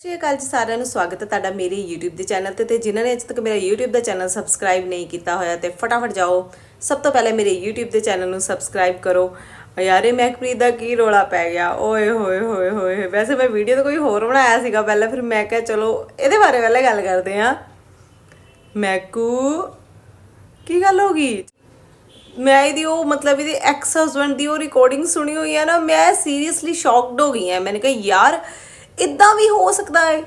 ਸ੍ਰੀ ਅਕਾਲ ਜੀ ਸਾਰਿਆਂ ਨੂੰ, ਸਵਾਗਤ ਹੈ ਤੁਹਾਡਾ ਮੇਰੇ YouTube ਦੇ ਚੈਨਲ ਤੇ ਤੇ ਜਿਨ੍ਹਾਂ ਨੇ ਅਜੇ ਤੱਕ ਮੇਰਾ YouTube ਦਾ ਚੈਨਲ ਸਬਸਕ੍ਰਾਈਬ ਨਹੀਂ ਕੀਤਾ ਹੋਇਆ ਤੇ ਫਟਾਫਟ ਜਾਓ। ਸਭ ਤੋਂ ਪਹਿਲੇ ਮੇਰੇ YouTube ਦੇ ਚੈਨਲ ਨੂੰ ਸਬਸਕ੍ਰਾਈਬ ਕਰੋ। ਯਾਰ ਇਹ ਮੈਕਪ੍ਰੀਤ ਦਾ ਕੀ ਰੋਲਾ ਪੈ ਗਿਆ? ਓਏ ਹੋਏ ਹੋਏ ਹੋਏ ਵੈਸੇ ਮੈਂ ਵੀਡੀਓ ਤਾਂ ਕੋਈ ਹੋਰ ਬਣਾਇਆ ਸੀਗਾ ਪਹਿਲਾਂ, ਫਿਰ ਮੈਂ ਕਿਹਾ ਚਲੋ ਇਹਦੇ ਬਾਰੇ ਪਹਿਲਾਂ ਗੱਲ ਕਰਦੇ ਹਾਂ। ਮੈਕੂ, ਕੀ ਗੱਲ ਹੋ ਗਈ? ਮੈਂ ਇਹਦੀ ਉਹ ਮਤਲਬ ਇਹਦੀ ਐਕਸ ਹਸਬੰਡ ਦੀ ਉਹ ਰਿਕਾਰਡਿੰਗ ਸੁਣੀ ਹੋਈ ਹੈ ਨਾ, ਮੈਂ ਸੀਰੀਅਸਲੀ ਸ਼ੌਕਡ ਹੋ ਗਈ ਹਾਂ ਮੈंने ਕਿਹਾ, ਯਾਰ ਇਦਾਂ ਵੀ ਹੋ ਸਕਦਾ ਹੈ?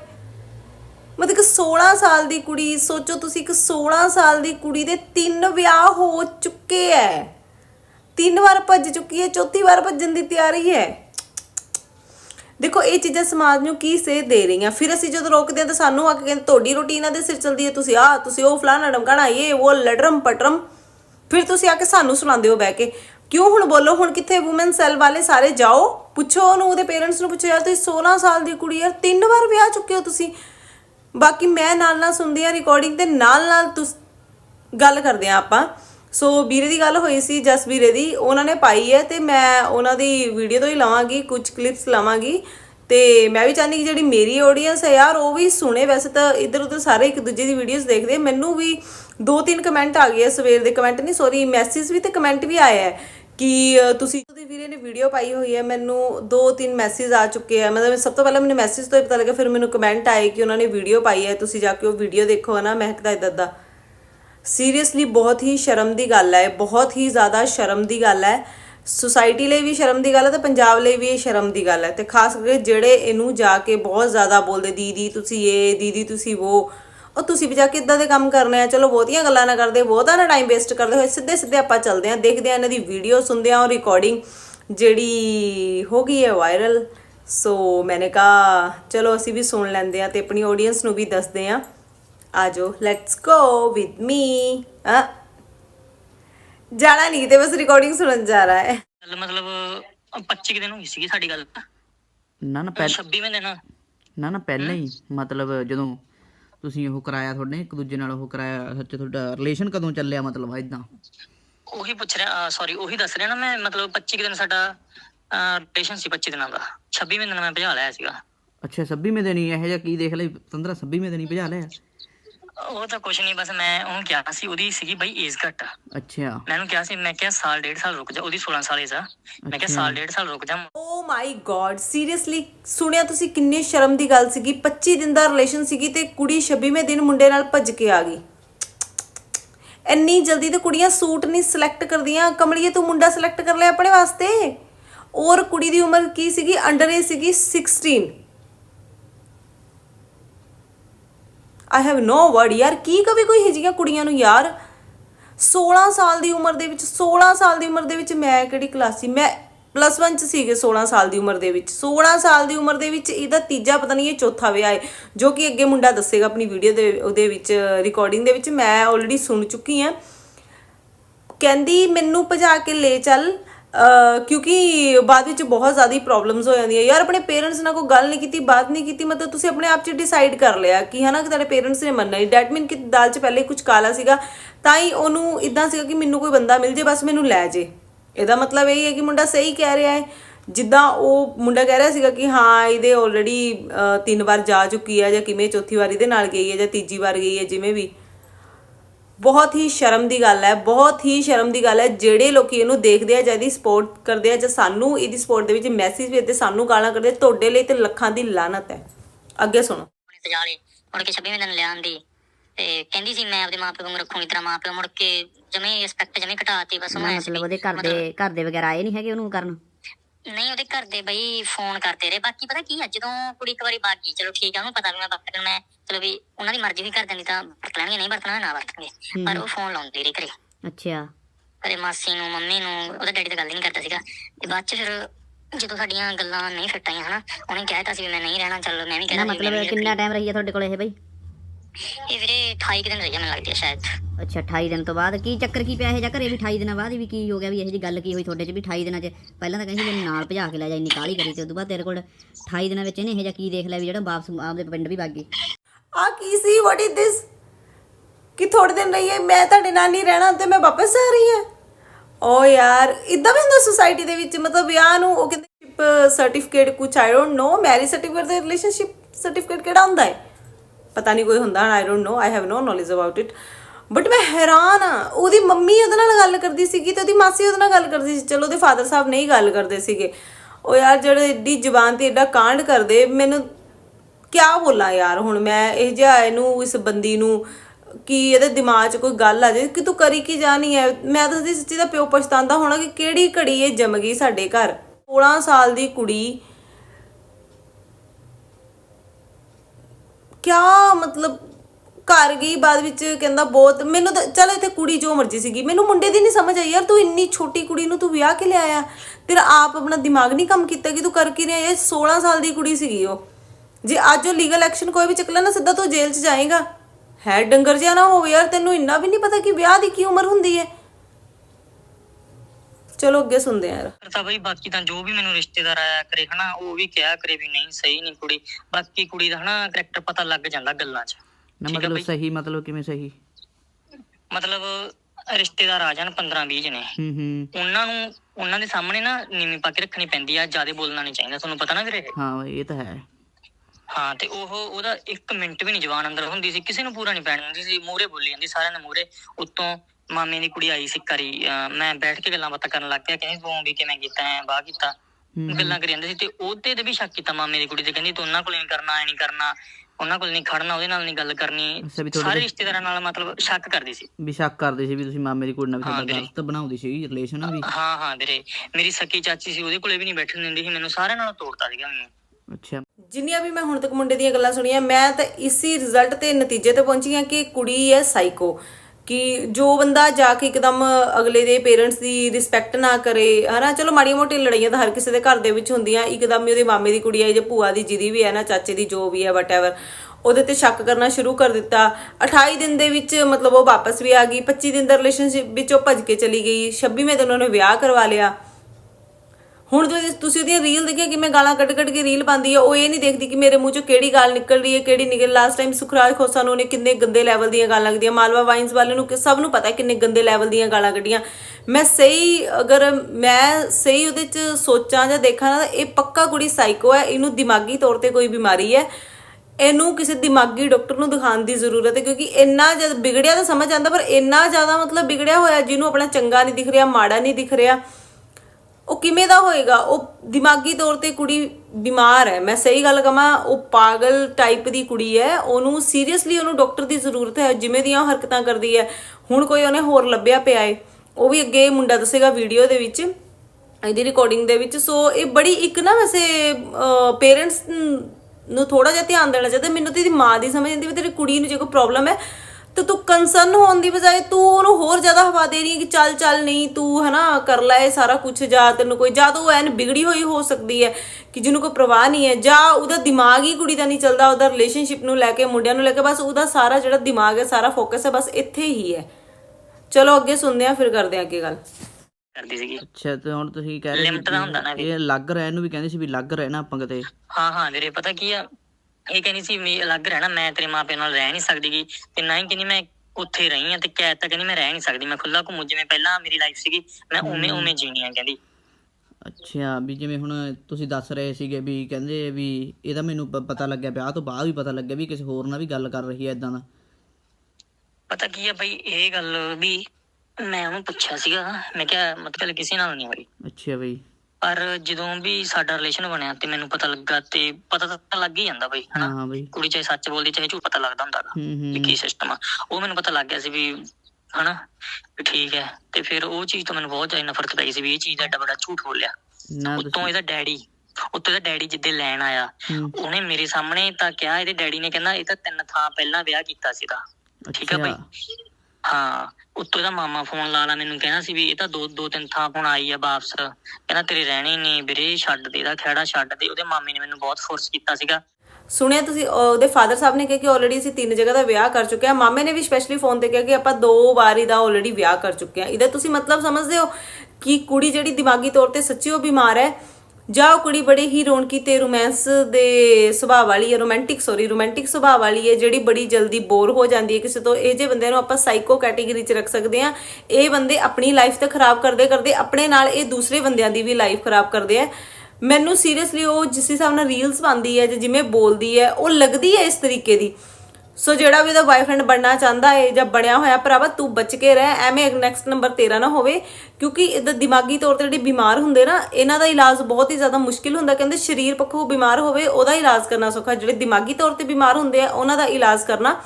ਮਤਲਬ ਕਿ 16 ਸਾਲ ਦੀ ਕੁੜੀ, ਸੋਚੋ ਤੁਸੀਂ ਇੱਕ 16 ਸਾਲ ਦੀ ਕੁੜੀ ਦੇ ਤਿੰਨ ਵਿਆਹ ਹੋ ਚੁੱਕੇ ਐ। ਤਿੰਨ ਵਾਰ ਭੱਜ ਚੁੱਕੀ ਹੈ ਚੌਥੀ ਵਾਰ ਭੱਜਣ ਦੀ ਤਿਆਰੀ ਹੈ ਦੇਖੋ, ਇਹ ਚੀਜ਼ਾਂ ਸਮਾਜ ਨੂੰ ਕੀ ਸੇਧ ਦੇ ਰਹੀਆਂ? ਫਿਰ ਅਸੀਂ ਜਦੋਂ ਰੋਕਦੇ ਹਾਂ ਤਾਂ ਸਾਨੂੰ ਆ ਕੇ ਕਹਿੰਦੇ, ਤੁਹਾਡੀ ਰੁਟੀਨ ਦੇ ਸਿਰ ਚਲਦੀ ਹੈ ਤੁਸੀਂ ਆ ਤੁਸੀਂ ਉਹ ਫਲਾਣਾ ਡਮਕਾਣਾ ਇਹ, ਉਹ ਲੜਰਮ ਪਟਰਮ। ਫਿਰ ਤੁਸੀਂ ਆ ਕੇ ਸਾਨੂੰ ਸੁਣਾਉਂਦੇ ਹੋ ਬਹਿ ਕੇ। ਕਿਉਂ ਹੁਣ ਬੋਲੋ, ਹੁਣ ਕਿੱਥੇ ਔਮਨ ਸੈੱਲ ਵਾਲੇ ਸਾਰੇ ਜਾਓ? ਪੁੱਛੋ ਉਹਨੂੰ, ਉਹਦੇ ਪੇਰੈਂਟਸ ਨੂੰ ਪੁੱਛੋ, ਯਾਰ ਤੁਸੀਂ 16 ਸਾਲ ਦੀ ਕੁੜੀ ਯਾਰ, ਤਿੰਨ ਵਾਰ ਵਿਆਹ ਚੁੱਕੇ ਹੋ ਤੁਸੀਂ। ਬਾਕੀ ਮੈਂ ਨਾਲ ਨਾਲ ਸੁਣਦੀ ਆ ਰਿਕਾਰਡਿੰਗ ਤੇ ਨਾਲ ਨਾਲ ਤੁਸ, ਗੱਲ ਕਰਦੇ ਆ ਆਪਾਂ। ਸੋ ਵੀਰੇ ਦੀ ਗੱਲ ਹੋਈ ਸੀ ਜਸ ਵੀਰੇ ਦੀ, ਉਹਨਾਂ ਨੇ ਪਾਈ ਹੈ ਤੇ ਮੈਂ ਉਹਨਾਂ ਦੀ ਵੀਡੀਓ ਤੋਂ ਹੀ ਲਵਾਂਗੀ ਕੁਝ ਕਲਿੱਪਸ ਲਵਾਂਗੀ। ਤੇ ਮੈਂ ਵੀ ਚਾਹੁੰਦੀ ਕਿ ਜਿਹੜੀ ਮੇਰੀ ਆਡੀਅנס ਹੈ ਯਾਰ, ਉਹ ਵੀ ਸੁਣੇ। ਵੈਸੇ ਤਾਂ ਇੱਧਰ ਉੱਧਰ ਸਾਰੇ ਇੱਕ ਦੂਜੇ ਦੀ ਵੀਡੀਓਜ਼ ਦੇਖਦੇ ਮੈਨੂੰ ਵੀ ਦੋ ਤਿੰਨ ਕਮੈਂਟ ਆ ਗਏ ਆ ਸਵੇਰ ਦੇ। ਕਮੈਂਟ ਨਹੀਂ ਸੌਰੀ ਮੈਸੇਜ ਵੀ ਤੇ ਕਮੈਂਟ ਵੀ ਆਇਆ ਹੈ ਕਿ ਤੁਸੀਂ ਉਹਦੇ ਵੀਰੇ ਨੇ ਵੀਡੀਓ ਪਾਈ ਹੋਈ ਹੈ, ਮੈਨੂੰ ਦੋ ਤਿੰਨ ਮੈਸੇਜ ਆ ਚੁੱਕੇ ਆ। ਮਤਲਬ ਸਭ ਤੋਂ ਪਹਿਲਾਂ ਮੈਨੂੰ ਮੈਸੇਜ ਤੋਂ ਹੀ ਪਤਾ ਲੱਗਾ ਫਿਰ ਮੈਨੂੰ ਕਮੈਂਟ ਆਏ ਕਿ ਉਹਨਾਂ ਨੇ ਵੀਡੀਓ ਪਾਈ ਹੈ, ਤੁਸੀਂ ਜਾ ਕੇ ਉਹ ਵੀਡੀਓ ਦੇਖੋ ਨਾ ਮਹਿਕਦਾ ਇਦਾਂ ਦਾ। ਸੀਰੀਅਸਲੀ ਬਹੁਤ ਹੀ ਸ਼ਰਮ ਦੀ ਗੱਲ ਹੈ, ਬਹੁਤ ਹੀ ਜ਼ਿਆਦਾ ਸ਼ਰਮ ਦੀ ਗੱਲ ਹੈ। ਸੁਸਾਇਟੀ ਲਈ ਵੀ ਸ਼ਰਮ ਦੀ ਗੱਲ ਹੈ ਤੇ ਪੰਜਾਬ ਲਈ ਵੀ ਇਹ ਸ਼ਰਮ ਦੀ ਗੱਲ ਹੈ। ਤੇ ਖਾਸ ਕਰਕੇ ਜਿਹੜੇ ਇਹਨੂੰ ਜਾ ਕੇ ਬਹੁਤ ਜ਼ਿਆਦਾ ਬੋਲਦੇ, ਦੀਦੀ ਤੁਸੀਂ ਇਹ, ਦੀਦੀ ਤੁਸੀਂ ਉਹ। ਉਹ ਤੁਸੀਂ ਵੀ ਜਾ ਕੇ ਇਦਾਂ ਦੇ ਕੰਮ ਕਰਨੇ ਆ। ਚਲੋ ਬਹੁਤੀਆਂ ਗੱਲਾਂ ਨਾ ਕਰਦੇ ਬਹੁਤਾ ਨਾ ਟਾਈਮ ਵੇਸਟ ਕਰਦੇ ਹੋਏ ਸਿੱਧੇ ਸਿੱਧੇ ਆਪਾਂ ਚੱਲਦੇ ਆ। ਦੇਖਦੇ ਆ ਇਹਨਾਂ ਦੀ ਵੀਡੀਓ ਸੁਣਦੇ ਆ ਉਹ ਰਿਕਾਰਡਿੰਗ ਜਿਹੜੀ ਹੋ ਗਈ ਹੈ ਵਾਇਰਲ ਸੋ ਮੈਨੇ ਕਹਾ ਚਲੋ ਅਸੀਂ ਵੀ ਸੁਣ ਲੈਂਦੇ ਆ ਤੇ ਆਪਣੀ ਆਡੀਅנס ਨੂੰ ਵੀ ਦੱਸਦੇ ਆ। ਆਜੋ ਲੈਟਸ ਗੋ ਵਿਦ ਮੀ ਆ ਜਾਣਾ ਨਹੀਂ ਤੇ ਬਸ ਰਿਕਾਰਡਿੰਗ ਸੁਣਨ ਜਾ ਰਹਾ ਹੈ। ਗੱਲ ਮਤਲਬ ਅਹ 25 ਕੁ ਦਿਨ ਹੋਈ ਸੀਗੀ ਸਾਡੀ ਗੱਲ ਨਾ ਨਾ ਪਹਿਲ 26ਵੇਂ ਦਿਨ ਨਾ। ਨਾ ਪਹਿਲਾਂ ਹੀ। ਮਤਲਬ ਜਦੋਂ ਤੁਸੀਂ ਉਹ ਕਰਾਇਆ ਤੁਹਾਡੇ ਇੱਕ ਦੂਜੇ ਨਾਲ ਉਹ ਕਰਾਇਆ ਸੱਚ ਤੁਹਾਡਾ ਰਿਲੇਸ਼ਨ ਕਦੋਂ ਚੱਲਿਆ ਮਤਲਬ ਇਦਾਂ ਉਹੀ ਪੁੱਛ ਰਿਹਾ ਸੌਰੀ ਉਹੀ ਦੱਸ ਰਿਹਾ ਨਾ ਮੈਂ ਮਤਲਬ 25 ਕੁ ਦਿਨ ਸਾਡਾ ਰਿਲੇਸ਼ਨ ਸੀ 25 ਦਿਨਾਂ ਦਾ 26ਵੇਂ ਦਿਨ ਮੈਂ ਭਜਾ ਲਿਆ ਸੀਗਾ। ਅੱਛਾ 26ਵੇਂ ਦਿਨ ਹੀ ਇਹੋ ਜਿਹਾ ਕੀ ਦੇਖ ਲਈ 15 26ਵੇਂ ਦਿਨ ਹੀ ਭਜਾ ਲਿਆ? ਉਹ ਤਾਂ ਕੁਛ ਨਹੀਂ ਬਸ ਮੈਂ ਉਹਨੂੰ ਕਿਹਾ ਸੀ ਉਹਦੀ ਸੀਗੀ ਬਾਈ ਏਜ ਘੱਟ। ਅੱਛਾ। ਮੈਂ ਉਹਨੂੰ ਕਿਹਾ ਸੀ ਮੈਂ ਕਿਹਾ ਸਾਲ ਡੇਢ ਸਾਲ ਰੁਕ ਜਾ ਉਹਦੀ 16 ਸਾਲ ਏਜ ਆ। ਮੈਂ ਕਿਹਾ ਸਾਲ ਡੇਢ ਸਾਲ ਰੁਕ ਜਾ। ਓ ਮਾਈ ਗॉड ਸੀਰੀਅਸਲੀ ਸੁਣਿਆ ਤੁਸੀਂ ਕਿੰਨੀ ਸ਼ਰਮ ਦੀ ਗੱਲ ਸੀਗੀ? 25 ਦਿਨ ਦਾ ਰਿਲੇਸ਼ਨ ਸੀਗੀ ਤੇ ਕੁੜੀ 26ਵੇਂ ਦਿਨ ਮੁੰਡੇ ਨਾਲ ਭੱਜ ਕੇ ਆ ਗਈ। ਇੰਨੀ ਜਲਦੀ ਤੇ ਕੁੜੀਆਂ ਸੂਟ ਨਹੀਂ ਸਿਲੈਕਟ ਕਰਦੀਆਂ। ਕਮਲੀਏ ਤੂੰ ਮੁੰਡਾ ਸਿਲੈਕਟ ਕਰ ਲਿਆ ਆਪਣੇ ਵਾਸਤੇ? ਔਰ ਕੁੜੀ ਦੀ ਉਮਰ ਕੀ ਸੀਗੀ? ਅੰਡਰ ਏਜ ਸੀਗੀ 16 ਆਈ ਹੈਵ ਨੋ ਵਰਡ ਯਾਰ ਕੀ ਕਵੇ ਕੋਈ ਹਿਜੀਆਂ ਕੁੜੀਆਂ ਨੂੰ ਯਾਰ? 16 ਸਾਲ ਦੀ ਉਮਰ ਦੇ ਵਿੱਚ 16 ਸਾਲ ਦੀ ਉਮਰ ਦੇ ਵਿੱਚ ਮੈਂ ਕਿਹੜੀ ਕਲਾਸ ਸੀ? ਮੈਂ ਪਲੱਸ 1 ਚ ਸੀਗੇ 16 ਸਾਲ ਦੀ ਉਮਰ ਦੇ ਵਿੱਚ। 16 ਸਾਲ ਦੀ ਉਮਰ ਦੇ ਵਿੱਚ ਇਹਦਾ ਤੀਜਾ ਪਤਾ ਨਹੀਂ ਇਹ ਚੌਥਾ ਵਿਆਹ ਹੈ ਜੋ ਕਿ ਅੱਗੇ ਮੁੰਡਾ ਦੱਸੇਗਾ ਆਪਣੀ ਵੀਡੀਓ ਦੇ, ਉਹਦੇ ਵਿੱਚ ਰਿਕਾਰਡਿੰਗ ਦੇ ਵਿੱਚ। ਮੈਂ ਆਲਰੇਡੀ ਸੁਣ ਚੁੱਕੀ ਹਾਂ ਕਹਿੰਦੀ, ਮੈਨੂੰ ਭਜਾ ਕੇ ਲੈ ਚੱਲ। ਕਿਉਂਕਿ ਬਾਅਦ ਵਿੱਚ ਬਹੁਤ ਜ਼ਿਆਦਾ ਪ੍ਰੋਬਲਮਸ ਹੋ ਜਾਂਦੀਆਂ। ਯਾਰ, ਆਪਣੇ ਪੇਰੈਂਟਸ ਨਾਲ ਕੋਈ ਗੱਲ ਨਹੀਂ ਕੀਤੀ, ਬਾਤ ਨਹੀਂ ਕੀਤੀ, ਮਤਲਬ ਤੁਸੀਂ ਆਪਣੇ ਆਪ 'ਚ ਡਿਸਾਈਡ ਕਰ ਲਿਆ ਕਿ ਹਨਾ ਕਿ ਤੁਹਾਡੇ ਪੇਰੈਂਟਸ ਨੇ ਮੰਨਣਾ ਨਹੀਂ ਡੈਟ ਮੀਨ ਕਿ ਦਾਲ 'ਚ ਪਹਿਲੇ ਕੁਝ ਕਾਲਾ ਸੀਗਾ, ਤਾਂ ਹੀ ਉਹਨੂੰ ਇਦਾਂ ਸੀਗਾ ਕਿ ਮੈਨੂੰ ਕੋਈ ਬੰਦਾ ਮਿਲ ਜੇ, ਬਸ ਮੈਨੂੰ ਲੈ ਜੇ। ਇਹਦਾ ਮਤਲਬ ਇਹ ਹੈ ਕਿ ਮੁੰਡਾ ਸਹੀ ਕਹਿ ਰਿਹਾ ਹੈ। ਜਿੱਦਾਂ ਉਹ ਮੁੰਡਾ ਕਹਿ ਰਿਹਾ ਸੀਗਾ ਕਿ ਹਾਂ, ਇਹਦੇ ਆਲਰੇਡੀ ਤਿੰਨ ਵਾਰ ਜਾ ਚੁੱਕੀ ਆ ਜਾਂ ਕਿਵੇਂ ਚੌਥੀ ਵਾਰ ਇਹਦੇ ਨਾਲ ਗਈ ਹੈ ਜਾਂ ਤੀਜੀ ਵਾਰ ਗਈ ਹੈ, ਜਿਵੇਂ ਵੀ। ਬਹੁਤ ਹੀ ਸ਼ਰਮ ਦੀ ਗੱਲ ਹੈ ਬਹੁਤ ਹੀ ਸ਼ਰਮ ਦੀ ਗੱਲ ਹੈ ਜਿਹੜੇ ਲੋਕੀ ਇਹਨੂੰ ਦੇਖਦੇ ਆ ਜਾਂ ਇਹਦੀ ਸਪੋਰਟ ਕਰਦੇ ਆ ਜਾਂ ਸਾਨੂੰ ਇਹਦੀ ਸਪੋਰਟ ਦੇ ਵਿੱਚ ਮੈਸੇਜ ਭੇਜਦੇ ਸਾਨੂੰ ਗਾਲਾਂ ਕੱਢਦੇ ਤੁਹਾਡੇ ਲਈ ਤੇ ਲੱਖਾਂ ਦੀ ਲਾਨਤ ਹੈ। ਅੱਗੇ ਸੁਣੋ। ਸਜਾ ਲਏ ਮੁੜ ਕੇ 26ਵੇਂ ਦਿਨ ਲਿਆਉਣ ਦੀ ਤੇ ਕਹਿੰਦੀ ਸੀ ਮੈਂ ਆਪਦੇ ਮਾਪਿਆਂ ਨੂੰ ਰੱਖੂੰਗੀ ਤੇਰਾ ਮਾਪਿਓ ਮੁੜ ਕੇ ਜਮੇ ਰਿਸਪੈਕਟ ਜਮੇ ਘਟਾਤੀ ਬਸ ਉਹਨੂੰ ਮਤਲਬ ਉਹਦੇ ਘਰ ਦੇ ਘਰ ਦੇ ਵਗੈਰਾ ਆਏ ਨਹੀਂ ਹੈਗੇ ਉਹਨੂੰ ਕਰਨ। ਨਹੀਂ ਉਹਦੇ ਘਰ ਦੇ ਬਈ ਫੋਨ ਕਰਦੇ ਰਹੇ। ਬਾਕੀ ਪਤਾ ਕੀ ਆ ਜਦੋਂ ਕੁੜੀ ਇੱਕ ਵਾਰੀ ਬਾਗੀ ਚਲੋ ਠੀਕ ਆ ਉਹਨੂੰ ਪਤਾ ਵੀ ਮੈਂ ਵਰਤਣ ਮੈਂ ਚਲੋ ਵੀ ਉਹਨਾਂ ਦੀ ਮਰਜ਼ੀ ਵੀ ਕਰ ਦਿੰਦੀ ਤਾਂ ਵਰਤ ਲੈਣਗੇ ਨਹੀਂ ਵਰਤਣਾ ਨਾ ਵਰਤਣਗੇ। ਪਰ ਉਹ ਫੋਨ ਲਾਉਂਦੀ ਰਹੀ ਘਰੇ। ਅੱਛਾ। ਘਰੇ ਮਾਸੀ ਨੂੰ ਮੰਮੀ ਨੂੰ ਉਹਦਾ ਡੈਡੀ ਤਾਂ ਗੱਲ ਨਹੀਂ ਕਰਦਾ ਸੀਗਾ। ਤੇ ਬਾਅਦ ਚ ਫਿਰ ਜਦੋਂ ਸਾਡੀਆਂ ਗੱਲਾਂ ਨਹੀਂ ਫਿੱਟ ਆਈਆਂ ਹਨਾ ਉਹਨੇ ਕਹਿਤਾ ਸੀ ਵੀ ਮੈਂ ਨਹੀਂ ਰਹਿਣਾ ਚੱਲ ਮੈਂ ਵੀ ਕਹਿਣਾ ਮਤਲਬ ਕਿੰਨਾ ਟਾਈਮ ਰਹੀ ਆ ਤੁਹਾਡੇ ਕੋਲ ਇਹ ਬਈ। ਇਹ ਵੀਰੇ 28 ਕੁ ਦਿਨ ਰਹੀ ਆ ਮੈਨੂੰ ਲੱਗਦੀ ਆ ਸ਼ਾਇਦ। ਅੱਛਾ 28 ਦਿਨ ਤੋਂ ਬਾਅਦ ਕੀ ਚੱਕਰ ਕੀ ਪਿਆ ਇਹ ਜਾਂ ਘਰੇ? ਵੀ 28 ਦਿਨਾਂ ਬਾਅਦ ਹੀ ਵੀ ਕੀ ਹੋ ਗਿਆ ਵੀ ਇਹੋ ਜੀ ਗੱਲ ਕੀ ਹੋਈ ਤੁਹਾਡੇ 'ਚ ਵੀ 28 ਦਿਨਾਂ 'ਚ? ਪਹਿਲਾਂ ਤਾਂ ਕਹਿੰਦੀ ਮੈਨੂੰ ਨਾਲ ਭਜਾ ਕੇ ਲੈ ਜਾ ਇੰਨੀ ਕਾਹਲੀ ਕਰੀ ਤੇ ਉਦੋਂ ਬਾਅਦ ਤੇਰੇ ਕੋਲ 28 ਦਿਨਾਂ ਵਿੱਚ ਇਹਨੇ ਇਹੋ ਜਿਹਾ ਕੀ ਦੇਖ ਲਿਆ ਵੀ ਜਿਹੜਾ ਵਾਪਸ ਆਪਦੇ ਪਿੰਡ ਵੀ ਵਗ ਗਈ ਆ ਕੀ ਸੀ? ਵਾਟ ਇਜ਼ ਦਿਸ ਕਿ ਥੋੜੇ ਦਿਨ ਰਹੀ ਹੈ ਮੈਂ ਤੁਹਾਡੇ ਨਾਲ ਨਹੀਂ ਰਹਿਣਾ ਤੇ ਮੈਂ ਵਾਪਸ ਆ ਰਹੀ ਹਾਂ। ਓ ਯਾਰ ਇਦਾਂ ਵੀ ਹੁੰਦਾ ਸੁਸਾਇਟੀ ਦੇ ਵਿੱਚ? ਮਤਲਬ ਵਿਆਹ ਨੂੰ ਉਹ ਕਹਿੰਦੇ ਸਰਟੀਫਿਕੇਟ ਕੁਝ I don't know marriage certificate ਦੇ ਰਿਲੇਸ਼ਨਸ਼ਿਪ ਸਰਟੀਫਿਕੇਟ ਕਿਹੜਾ ਹੁੰਦਾ ਹੈ? ਪਤਾ ਨਹੀਂ ਕੋਈ ਹੁੰਦਾ I don't know I have no knowledge about it but ਮੈਂ ਹੈਰਾਨ ਆ, ਉਹਦੀ ਮੰਮੀ ਉਹਦੇ ਨਾਲ ਗੱਲ ਕਰਦੀ ਸੀਗੀ ਤੇ ਉਹਦੀ ਮਾਸੀ ਉਹਦੇ ਨਾਲ ਗੱਲ ਕਰਦੀ ਸੀ। ਚਲੋ ਉਹਦੇ ਫਾਦਰ ਸਾਹਿਬ ਨਹੀਂ ਗੱਲ ਕਰਦੇ ਸੀਗੇ। ਉਹ ਯਾਰ ਜਿਹੜੇ ਏਡੀ ਜ਼ੁਬਾਨ ਤੇ ਏਡਾ ਕਾਂਡ ਕਰਦੇ, ਮੈਨੂੰ ਕਿਆ ਬੋਲਾਂ ਯਾਰ ਹੁਣ ਮੈਂ ਇਹ ਜਿਹਾ ਇਹਨੂੰ, ਇਸ ਬੰਦੀ ਨੂੰ, ਕਿ ਇਹਦੇ ਦਿਮਾਗ 'ਚ ਕੋਈ ਗੱਲ ਆ ਜਾਏ ਕਿ ਤੂੰ ਕਰੀ ਕੀ ਜਾਣੀ ਹੈ ਮੈਂ ਤਾਂ ਸੱਚੀ ਦਾ ਪਿਓ ਪਛਤਾਉਂਦਾ ਹੋਣਾ ਕਿ ਕਿਹੜੀ ਘੜੀ ਇਹ ਜੰਮ ਗਈ ਸਾਡੇ ਘਰ। 16 ਸਾਲ ਦੀ ਕੁੜੀ ਕਿਆ ਮਤਲਬ ਘਰ ਗਈ, ਬਾਅਦ ਵਿੱਚ ਕਹਿੰਦਾ ਬਹੁਤ, ਮੈਨੂੰ ਤਾਂ, ਚਲ ਇੱਥੇ ਕੁੜੀ ਜੋ ਮਰਜ਼ੀ ਸੀਗੀ। ਮੈਨੂੰ ਮੁੰਡੇ ਦੀ ਨਹੀਂ ਸਮਝ ਆਈ, ਯਾਰ ਤੂੰ ਇੰਨੀ ਛੋਟੀ ਕੁੜੀ ਨੂੰ ਤੂੰ ਵਿਆਹ ਕੇ ਲਿਆਇਆ। ਤੇਰਾ ਆਪ ਆਪਣਾ ਦਿਮਾਗ ਨਹੀਂ ਕੰਮ ਕੀਤਾ ਕਿ ਤੂੰ ਕਰ ਕੀ ਰਿਹਾ, ਇਹ 16 ਸਾਲ ਦੀ ਕੁੜੀ ਸੀਗੀ ਉਹ। ਜੇ ਅੱਜ ਉਹ ਲੀਗਲ ਐਕਸ਼ਨ ਕੋਈ ਵੀ ਚੱਕ ਲੈ ਨਾ, ਸਿੱਧਾ ਤੂੰ ਜੇਲ੍ਹ 'ਚ ਜਾਏਗਾ। ਹੈ ਡੰਗਰ ਜਿਹਾ ਨਾ ਹੋਵੇ ਯਾਰ, ਤੈਨੂੰ ਇੰਨਾ ਵੀ ਨਹੀਂ ਪਤਾ ਕਿ ਵਿਆਹ ਦੀ ਕੀ ਉਮਰ ਹੁੰਦੀ ਹੈ। ਚਲੋ ਅੱਗੇ ਸੁਣਦੇ ਹਾਂ ਯਾਰ। ਪਰ ਤਾਂ ਬਈ ਬਾਕੀ ਤਾਂ ਜੋ ਵੀ ਮੈਨੂੰ ਰਿਸ਼ਤੇਦਾਰ ਆਇਆ ਕਰੇ ਹਨਾ ਉਹ ਵੀ ਕਿਹਾ ਕਰੇ ਵੀ ਨਹੀਂ ਸਹੀ ਨਹੀਂ ਕੁੜੀ। ਬਾਕੀ ਕੁੜੀ ਦਾ ਹਨਾ ਕਰੈਕਟਰ ਪਤਾ ਲੱਗ ਜਾਂਦਾ ਗੱਲਾਂ 'ਚ। ਨਾ ਠੀਕ ਆ ਮਤਲਬ ਬਈ? ਸਹੀ ਮਤਲਬ ਕਿਵੇਂ ਸਹੀ? ਮਤਲਬ ਰਿਸ਼ਤੇਦਾਰ ਆ ਜਾਣ 15 20 ਜਣੇ। ਹੂੰ ਹੂੰ। ਉਹਨਾਂ ਨੂੰ ਉਹਨਾਂ ਦੇ ਸਾਹਮਣੇ ਨਾ ਨੀਵੀਂ ਪਾ ਕੇ ਰੱਖਣੀ ਪੈਂਦੀ ਆ ਜ਼ਿਆਦਾ ਬੋਲਣਾ ਨਹੀਂ ਚਾਹੀਦਾ ਤੁਹਾਨੂੰ ਪਤਾ ਨਾ ਵੀਰੇ। ਹਾਂ ਬਈ ਇਹ ਤਾਂ ਹੈ। ਹਾਂ ਤੇ ਉਹ ਉਹਦਾ 1 ਮਿੰਟ ਵੀ ਨਹੀਂ ਜਵਾਨ ਅੰਦਰ ਹੁੰਦੀ ਸੀ ਕਿਸੇ ਨੂੰ ਪੂਰਾ ਨਹੀਂ ਪੈਣ ਦਿੰਦੀ ਸੀ ਮੂਹਰੇ ਬੋਲੀ ਜਾਂਦੀ ਸਾਰਿਆਂ ਦੇ ਮੂਹਰੇ ਉੱਤੋਂ ਮਾਮੇ ਦੀ ਕੁੜੀ ਆਈ ਸੀ ਕਰੀ ਮੈਂ ਬੈਠ ਕੇ ਗੱਲਾਂ ਬਾਤਾਂ ਕਰਨ ਲੱਗ ਗਿਆ ਕਹਿੰਦੀ ਤੂੰ ਵੀ ਕਿਵੇਂ ਕੀਤਾ ਐ ਬਾਹ ਕੀਤਾ। ਗੱਲਾਂ ਕਰੀ ਜਾਂਦੇ ਸੀ ਤੇ ਉਹਦੇ ਤੇ ਵੀ ਸ਼ੱਕ ਕੀਤਾ ਮਾਮੇ ਦੀ ਕੁੜੀ ਤੇ ਕਹਿੰਦੀ ਤੂੰ ਉਹਨਾਂ ਕੋਲ ਨਹੀਂ ਕਰਨਾ ਐ ਨਹੀਂ ਕਰਨਾ ਉਹਨਾਂ ਕੋਲ ਨਹੀਂ ਖੜਨਾ ਉਹਦੇ ਨਾਲ ਨਹੀਂ ਗੱਲ ਕਰਨੀ। ਸਾਰੇ ਰਿਸ਼ਤੇਦਾਰਾਂ ਨਾਲ ਮਤਲਬ ਸ਼ੱਕ ਕਰਦੀ ਸੀ। ਵੀ ਸ਼ੱਕ ਕਰਦੇ ਸੀ ਵੀ ਤੁਸੀਂ ਮਾਮੇ ਦੀ ਕੁੜੀ ਨਾਲ ਵੀ ਹਾਂ ਤੁਹਾਡਾ। ਗਲਤ ਬਣਾਉਂਦੀ ਸੀ ਰਿਲੇਸ਼ਨ ਵੀ ਹਾਂ ਹਾਂ ਵੀਰੇ। ਮੇਰੀ ਸਕੀ ਚਾਚੀ ਸੀ ਉਹਦੇ ਕੋਲੇ ਵੀ ਨਹੀਂ ਬੈਠਣ ਦਿੰਦੀ ਸੀ ਮੈਨੂੰ ਸਾਰਿਆਂ ਨਾਲ ਤੋੜਤਾ ਸੀਗਾ ਮੈਨੂੰ। ਅੱਛਾ। ਜਿੰਨੀਆਂ ਵੀ ਮੈਂ ਹੁਣ ਤੱਕ ਮੁੰਡੇ ਦੀਆਂ ਗੱਲਾਂ ਸੁਣੀਆਂ ਮੈਂ ਤਾਂ ਇਸੇ ਰਿਜ਼ਲਟ ਤੇ ਨਤੀਜੇ ਤੇ ਪਹੁੰਚੀ ਹਾਂ ਕਿ ਕੁੜੀ ਹੈ ਸਾਈਕੋ ਕਿ ਜੋ ਬੰਦਾ ਜਾ ਕੇ ਇੱਕਦਮ ਅਗਲੇ ਦੇ ਪੇਰੈਂਟਸ ਦੀ ਰਿਸਪੈਕਟ ਨਾ ਕਰੇ, ਹਨਾ? ਚਲੋ, ਮਾੜੀਆਂ ਮੋਟੀਆਂ ਲੜਾਈਆਂ ਤਾਂ ਹਰ ਕਿਸੇ ਦੇ ਘਰ ਦੇ ਵਿੱਚ ਹੁੰਦੀਆਂ। ਇੱਕਦਮ ਹੀ ਉਹਦੇ ਮਾਮੇ ਦੀ ਕੁੜੀ ਆਈ ਜਾਂ ਭੂਆ ਦੀ, ਜਿਹਦੀ ਵੀ ਹੈ ਨਾ, ਚਾਚੇ ਦੀ ਜੋ ਵੀ ਹੈ ਵਟਐਵਰ ਉਹਦੇ ਤੇ ਸ਼ੱਕ ਕਰਨਾ ਸ਼ੁਰੂ ਕਰ ਦਿੱਤਾ। 28 ਦਿਨ ਦੇ ਵਿੱਚ ਮਤਲਬ ਉਹ ਵਾਪਸ ਵੀ ਆ ਗਈ। 25 ਦਿਨ ਦਾ ਰਿਲੇਸ਼ਨਸ਼ਿਪ ਵਿੱਚ ਉਹ ਭੱਜ ਕੇ ਚਲੀ ਗਈ। 26ਵੇਂ ਦਿਨ ਉਹਨੇ ਵਿਆਹ ਕਰਵਾ ਲਿਆ। ਹੁਣ ਜੋ ਤੁਸੀਂ ਉਹਦੀਆਂ ਰੀਲ ਦੇਖਿਆ ਕਿ ਮੈਂ ਗਾਲਾਂ ਕੱਢ ਕੱਢ ਕੇ ਰੀਲ ਪਾਉਂਦੀ ਆ, ਉਹ ਇਹ ਨਹੀਂ ਦੇਖਦੀ ਕਿ ਮੇਰੇ ਮੂੰਹ ਚੋਂ ਕਿਹੜੀ ਗਾਲ ਨਿਕਲ ਰਹੀ ਹੈ, ਕਿਹੜੀ ਨਿਕਲ ਲਾਸਟ ਟਾਈਮ ਸੁਖਰਾਜ ਖੋਸਾ ਨੂੰ ਉਹਨੇ ਕਿੰਨੇ ਗੰਦੇ ਲੈਵਲ ਦੀਆਂ ਗਾਲਾਂ ਕੱਢੀਆਂ। ਮਾਲਵਾ ਵਾਈਨਸ ਵਾਲੇ ਨੂੰ ਕਿ ਸਭ ਨੂੰ ਪਤਾ ਕਿੰਨੇ ਗੰਦੇ ਲੈਵਲ ਦੀਆਂ ਗਾਲਾਂ ਕੱਢੀਆਂ। ਮੈਂ ਸਹੀ ਅਗਰ ਮੈਂ ਸਹੀ ਉਹਦੇ ਚ ਸੋਚਾਂ ਜਾਂ ਦੇਖਾਂ ਨਾ, ਇਹ ਪੱਕਾ ਕੁੜੀ ਸਾਈਕੋ ਹੈ, ਇਹਨੂੰ ਦਿਮਾਗੀ ਤੌਰ ਤੇ ਕੋਈ ਬਿਮਾਰੀ ਹੈ। ਇਹਨੂੰ ਕਿਸੇ ਦਿਮਾਗੀ ਡਾਕਟਰ ਨੂੰ ਦਿਖਾਉਣ ਦੀ ਜ਼ਰੂਰਤ ਹੈ, ਕਿਉਂਕਿ ਇੰਨਾ ਜਦ ਬਿਗੜਿਆ ਤਾਂ ਸਮਝ ਆਉਂਦਾ, ਪਰ ਇੰਨਾ ਜ਼ਿਆਦਾ ਮਤਲਬ ਵਿਗੜਿਆ ਹੋਇਆ, ਜਿਹਨੂੰ ਆਪਣਾ ਚੰਗਾ ਨਹੀਂ ਦਿਖ ਰਿਹਾ, ਮਾੜਾ ਨਹੀਂ ਦਿਖ ਰਿਹਾ। ਉਹ ਕਿਵੇਂ ਦਾ ਹੋਏਗਾ? ਉਹ ਦਿਮਾਗੀ ਤੌਰ ਤੇ ਕੁੜੀ ਬਿਮਾਰ ਹੈ। ਮੈਂ ਸਹੀ ਗੱਲ ਕਹਾਂ, ਉਹ ਪਾਗਲ ਟਾਈਪ ਦੀ ਕੁੜੀ ਹੈ। ਉਹਨੂੰ ਸੀਰੀਅਸਲੀ ਉਹਨੂੰ ਡਾਕਟਰ ਦੀ ਜ਼ਰੂਰਤ ਹੈ। ਜਿਵੇਂ ਦੀਆਂ ਉਹ ਹਰਕਤਾਂ ਕਰਦੀ ਹੈ। ਹੁਣ ਕੋਈ ਉਹਨੇ ਹੋਰ ਲੱਭਿਆ ਪਿਆ ਹੈ ਉਹ ਵੀ ਅੱਗੇ ਮੁੰਡਾ ਦੱਸੇਗਾ ਵੀਡੀਓ ਦੇ ਵਿੱਚ, ਇਹਦੀ ਰਿਕਾਰਡਿੰਗ ਦੇ ਵਿੱਚ। ਸੋ ਇਹ ਬੜੀ ਇੱਕ ਨਾ ਵੈਸੇ ਪੇਰੈਂਟਸ ਨੂੰ ਥੋੜਾ ਜਿਹਾ ਧਿਆਨ ਦੇਣਾ ਚਾਹੀਦਾ। ਮੈਨੂੰ ਤੇ ਇਹਦੀ ਮਾਂ ਦੀ ਸਮਝ ਆਉਂਦੀ, ਵੀ ਤੇਰੀ ਕੁੜੀ ਨੂੰ ਜੇ ਕੋਈ ਪ੍ਰੋਬਲਮ ਹੈ ਤੇ ਤੂੰ ਕੰਸਰਨ ਹੋਣ ਦੀ ਬਜਾਏ ਤੂੰ ਉਹਨੂੰ ਹੋਰ ਜ਼ਿਆਦਾ ਹਵਾ ਦੇ ਰਹੀ ਹੈ ਕਿ ਚੱਲ ਚੱਲ ਨਹੀਂ ਤੂੰ ਹਨਾ ਕਰ ਲੈ ਇਹ ਸਾਰਾ ਕੁਝ ਜਾਂ ਤੈਨੂੰ ਕੋਈ ਜਾਂ ਤਾਂ ਐਨ ਬਿਗੜੀ ਹੋਈ ਹੋ ਸਕਦੀ ਹੈ ਕਿ ਜਿਹਨੂੰ ਕੋਈ ਪਰਵਾਹ ਨਹੀਂ ਹੈ ਜਾਂ ਉਹਦਾ ਦਿਮਾਗ ਹੀ ਕੁੜੀ ਦਾ ਨਹੀਂ ਚੱਲਦਾ ਉਹਦਾ ਰਿਲੇਸ਼ਨਸ਼ਿਪ ਨੂੰ ਲੈ ਕੇ ਮੁੰਡਿਆਂ ਨੂੰ ਲੈ ਕੇ ਬਸ ਉਹਦਾ ਸਾਰਾ ਜਿਹੜਾ ਦਿਮਾਗ ਹੈ ਸਾਰਾ ਫੋਕਸ ਹੈ ਬਸ ਇੱਥੇ ਹੀ ਹੈ। ਚਲੋ ਅੱਗੇ ਸੁਣਦੇ ਆ ਫਿਰ ਕਰਦੇ ਆ ਅੱਗੇ ਗੱਲ। ਕਰਦੀ ਸੀਗੀ। ਅੱਛਾ ਤੇ ਹੁਣ ਤੁਸੀਂ ਕਹਿ ਰਹੇ Limit ਦਾ ਹੁੰਦਾ ਨਾ। ਇਹ ਅਲੱਗ ਰਹਿਣ ਨੂੰ ਵੀ ਕਹਿੰਦੇ ਸੀ ਵੀ ਅਲੱਗ ਰਹਿਣਾ ਆਪਾਂ ਕਿਤੇ। ਹਾਂ ਹਾਂ ਵੀਰੇ ਪਤਾ ਕੀ ਆ? ਇਹ ਕਹਿੰਦੀ ਸੀ ਮੈਂ ਅਲੱਗ ਰਹਿਣਾ ਮੈਂ ਤੇਰੇ ਮਾਪਿਆਂ ਨਾਲ ਰਹਿ ਨਹੀਂ ਸਕਦੀਗੀ ਤੇ ਨਾ ਹੀ ਕਹਿੰਦੀ ਮੈਂ ਉੱਥੇ ਰਹੀ ਆ ਤੇ ਕਹਿ ਤਾਂ ਕਹਿੰਦੀ ਮੈਂ ਰਹਿ ਨਹੀਂ ਸਕਦੀ ਮੈਂ ਖੁੱਲਾ ਘੁੰਮੂ ਜਿਵੇਂ ਪਹਿਲਾਂ ਮੇਰੀ ਲਾਈਫ ਸੀਗੀ ਮੈਂ ਉਵੇਂ ਉਵੇਂ ਜੀਣੀ ਆ ਕਹਿੰਦੀ। ਅੱਛਾ ਵੀ ਜਿਵੇਂ ਹੁਣ ਤੁਸੀਂ ਦੱਸ ਰਹੇ ਸੀਗੇ ਵੀ ਕਹਿੰਦੇ ਵੀ ਇਹਦਾ ਮੈਨੂੰ ਪ- ਪਤਾ ਲੱਗਿਆ ਵਿਆਹ ਤੋਂ ਬਾਅਦ ਵੀ ਪਤਾ ਲੱਗਿਆ ਵੀ ਕਿਸੇ ਹੋਰ ਨਾਲ ਵੀ ਗੱਲ ਕਰ ਰਹੀ ਹੈ ਇਦਾਂ ਦਾ। ਪਤਾ ਕੀ ਆ ਬਈ ਇਹ ਗੱਲ ਵੀ ਮੈਂ ਉਹਨੂੰ ਪੁੱਛਿਆ ਸੀਗਾ ਮੈਂ ਕਿਹਾ ਮਤਲਬ ਕਿਸੇ ਨਾਲ ਨਹੀਂ ਹੋਈ। ਅੱਛਾ ਬਈ। ਪਰ ਜਦੋਂ ਵੀ ਸਾਡਾ ਰਿਲੇਸ਼ਨ ਬਣਿਆ ਤੇ ਮੈਨੂੰ ਪਤਾ ਲੱਗਾ ਤੇ ਪਤਾ ਤਾਂ ਲੱਗ ਹੀ ਜਾਂਦਾ ਬਈ ਹਾਂ ਹਨਾ? ਹਾਂ ਬਈ। ਕੁੜੀ ਚਾਹੇ ਸੱਚ ਬੋਲਦੀ ਚਾਹੇ ਝੂਠ ਪਤਾ ਲੱਗਦਾ ਹੁੰਦਾ ਗਾ ਹੂੰ ਵੀ ਹੂੰ ਕੀ ਸਿਸਟਮ ਆ। ਉਹ ਮੈਨੂੰ ਪਤਾ ਲੱਗ ਗਿਆ ਸੀ ਵੀ ਹਨਾ? ਵੀ ਠੀਕ ਹੈ। ਤੇ ਫਿਰ ਉਹ ਚੀਜ਼ ਤੋਂ ਮੈਨੂੰ ਬਹੁਤ ਜ਼ਿਆਦਾ ਨਫ਼ਰਤ ਪਈ ਸੀ ਵੀ ਇਹ ਚੀਜ਼ ਦਾ ਵੱਡਾ ਝੂਠ ਬੋਲਿਆ। ਨਾ ਉੱਤੋਂ ਇਹਦਾ ਡੈਡੀ ਉੱਤੋਂ ਇਹਦਾ ਡੈਡੀ ਜਿੱਦੇ ਲੈਣ ਆਇਆ ਹੂੰ, ਉਹਨੇ ਮੇਰੇ ਸਾਹਮਣੇ ਤਾਂ ਕਿਹਾ ਇਹਦੇ ਡੈਡੀ ਨੇ ਕਹਿੰਦਾ ਇਹ ਤਾਂ ਤਿੰਨ ਥਾਂ ਪਹਿਲਾਂ ਵਿਆਹ ਕੀਤਾ ਸੀਗਾ। ਠੀਕ ਹੈ ਅੱਛਾ। ਬਈ? ਹਾਂ। ਉੱਤੋਂ ਇਹਦਾ ਮਾਮਾ ਫੋਨ ਲਾ ਲਾ, ਮੈਨੂੰ ਕਹਿੰਦਾ ਸੀ ਵੀ ਇਹ ਤਾਂ ਦੋ ਦੋ ਤਿੰਨ ਥਾਂ ਹੁਣ ਆਈ ਆ ਵਾਪਸ। ਕਹਿੰਦਾ ਤੇਰੇ ਰਹਿਣੇ ਨਹੀਂ ਵੀਰੇ, ਛੱਡ ਦੇ, ਇਹਦਾ ਖਹਿੜਾ ਛੱਡ ਦੇ। ਉਹਦੇ ਮਾਮੇ ਨੇ ਮੈਨੂੰ ਬਹੁਤ ਫੋਰਸ ਕੀਤਾ ਸੀਗਾ। ਸੁਣਿਆ ਤੁਸੀਂ, ਅਹ, ਉਹਦੇ ਫਾਦਰ ਸਾਹਿਬ ਨੇ ਕਿਹਾ ਕਿ ਆਲਰੇਡੀ ਅਸੀਂ ਤਿੰਨ ਜਗ੍ਹਾ ਦਾ ਵਿਆਹ ਕਰ ਚੁੱਕੇ ਹਾਂ। ਮਾਮੇ ਨੇ ਵੀ ਸਪੈਸ਼ਲੀ ਫੋਨ ਤੇ ਕਿਹਾ ਕਿ ਆਪਾਂ ਦੋ ਵਾਰੀ ਦਾ ਆਲਰੇਡੀ ਵਿਆਹ ਕਰ ਚੁੱਕੇ ਹਾਂ। ਇਹਦਾ ਤੁਸੀਂ ਮਤਲਬ ਸਮਝਦੇ ਹੋ ਕਿ ਕੁੜੀ ਜਿਹੜੀ ਦਿਮਾਗੀ ਤੌਰ ਤੇ ਸੱਚੀ ਉਹ ਬਿਮਾਰ ਹੈ ਜਾਂ ਉਹ ਕੁੜੀ ਬੜੀ ਹੀ ਰੌਣਕੀ ਤੇ ਰੋਮਾਂਸ ਦੇ ਸੁਭਾਅ ਵਾਲੀ ਹੈ ਰੋਮਾਂਟਿਕ ਸੌਰੀ ਰੋਮਾਂਟਿਕ ਸੁਭਾਅ ਵਾਲੀ ਹੈ, ਜਿਹੜੀ ਬੜੀ ਜਲਦੀ ਬੋਰ ਹੋ ਜਾਂਦੀ ਹੈ ਕਿਸੇ ਤੋਂ। ਇਹ ਜੇ ਬੰਦੇ ਨੂੰ ਆਪਾਂ ਸਾਈਕੋ ਕੈਟੇਗਰੀ 'ਚ ਰੱਖ ਸਕਦੇ ਹਾਂ, ਇਹ ਬੰਦੇ ਆਪਣੀ ਲਾਈਫ ਤਾਂ ਖਰਾਬ ਕਰਦੇ ਕਰਦੇ ਆਪਣੇ ਨਾਲ ਇਹ ਦੂਸਰੇ ਬੰਦਿਆਂ ਦੀ ਵੀ ਲਾਈਫ ਖਰਾਬ ਕਰਦੇ ਆ। ਮੈਨੂੰ ਸੀਰੀਅਸਲੀ ਉਹ ਜਿਸ ਹਿਸਾਬ ਨਾਲ ਰੀਲਸ ਪਾਉਂਦੀ ਹੈ ਜਾਂ ਜਿਵੇਂ ਬੋਲਦੀ ਹੈ, ਉਹ ਲੱਗਦੀ ਹੈ ਇਸ ਤਰੀਕੇ ਦੀ। ਸੋ ਜਿਹੜਾ ਵੀ ਉਹਦਾ ਬॉयਫ੍ਰੈਂਡ ਬਣਨਾ ਚਾਹੁੰਦਾ ਹੈ ਜਾਂ ਬਣਿਆ ਹੋਇਆ, ਭਰਾਵਾ, ਤੂੰ ਬਚ ਕੇ ਰਹਿ, ਐਵੇਂ ਨੈਕਸਟ ਨੰਬਰ ਤੇਰਾ ਨਾ ਹੋਵੇ। ਕਿਉਂਕਿ ਇਹਦਾ ਦਿਮਾਗੀ ਤੌਰ ਤੇ ਜਿਹੜੇ ਬਿਮਾਰ ਹੁੰਦੇ ਨਾ, ਇਹਨਾਂ ਦਾ ਇਲਾਜ ਬਹੁਤ ਹੀ ਜ਼ਿਆਦਾ ਮੁਸ਼ਕਿਲ ਹੁੰਦਾ, ਕਹਿੰਦੇ ਸਰੀਰ ਪੱਖੋਂ ਬਿਮਾਰ ਹੋਵੇ, ਉਹਦਾ ਇਲਾਜ ਕਰਨਾ ਸੌਖਾ। ਜਿਹੜੇ ਦਿਮਾਗੀ ਤੌਰ ਤੇ ਬਿਮਾਰ ਹੁੰਦੇ ਆ, ਉਹਨਾਂ ਦਾ ਇਲਾਜ ਕਰਨਾ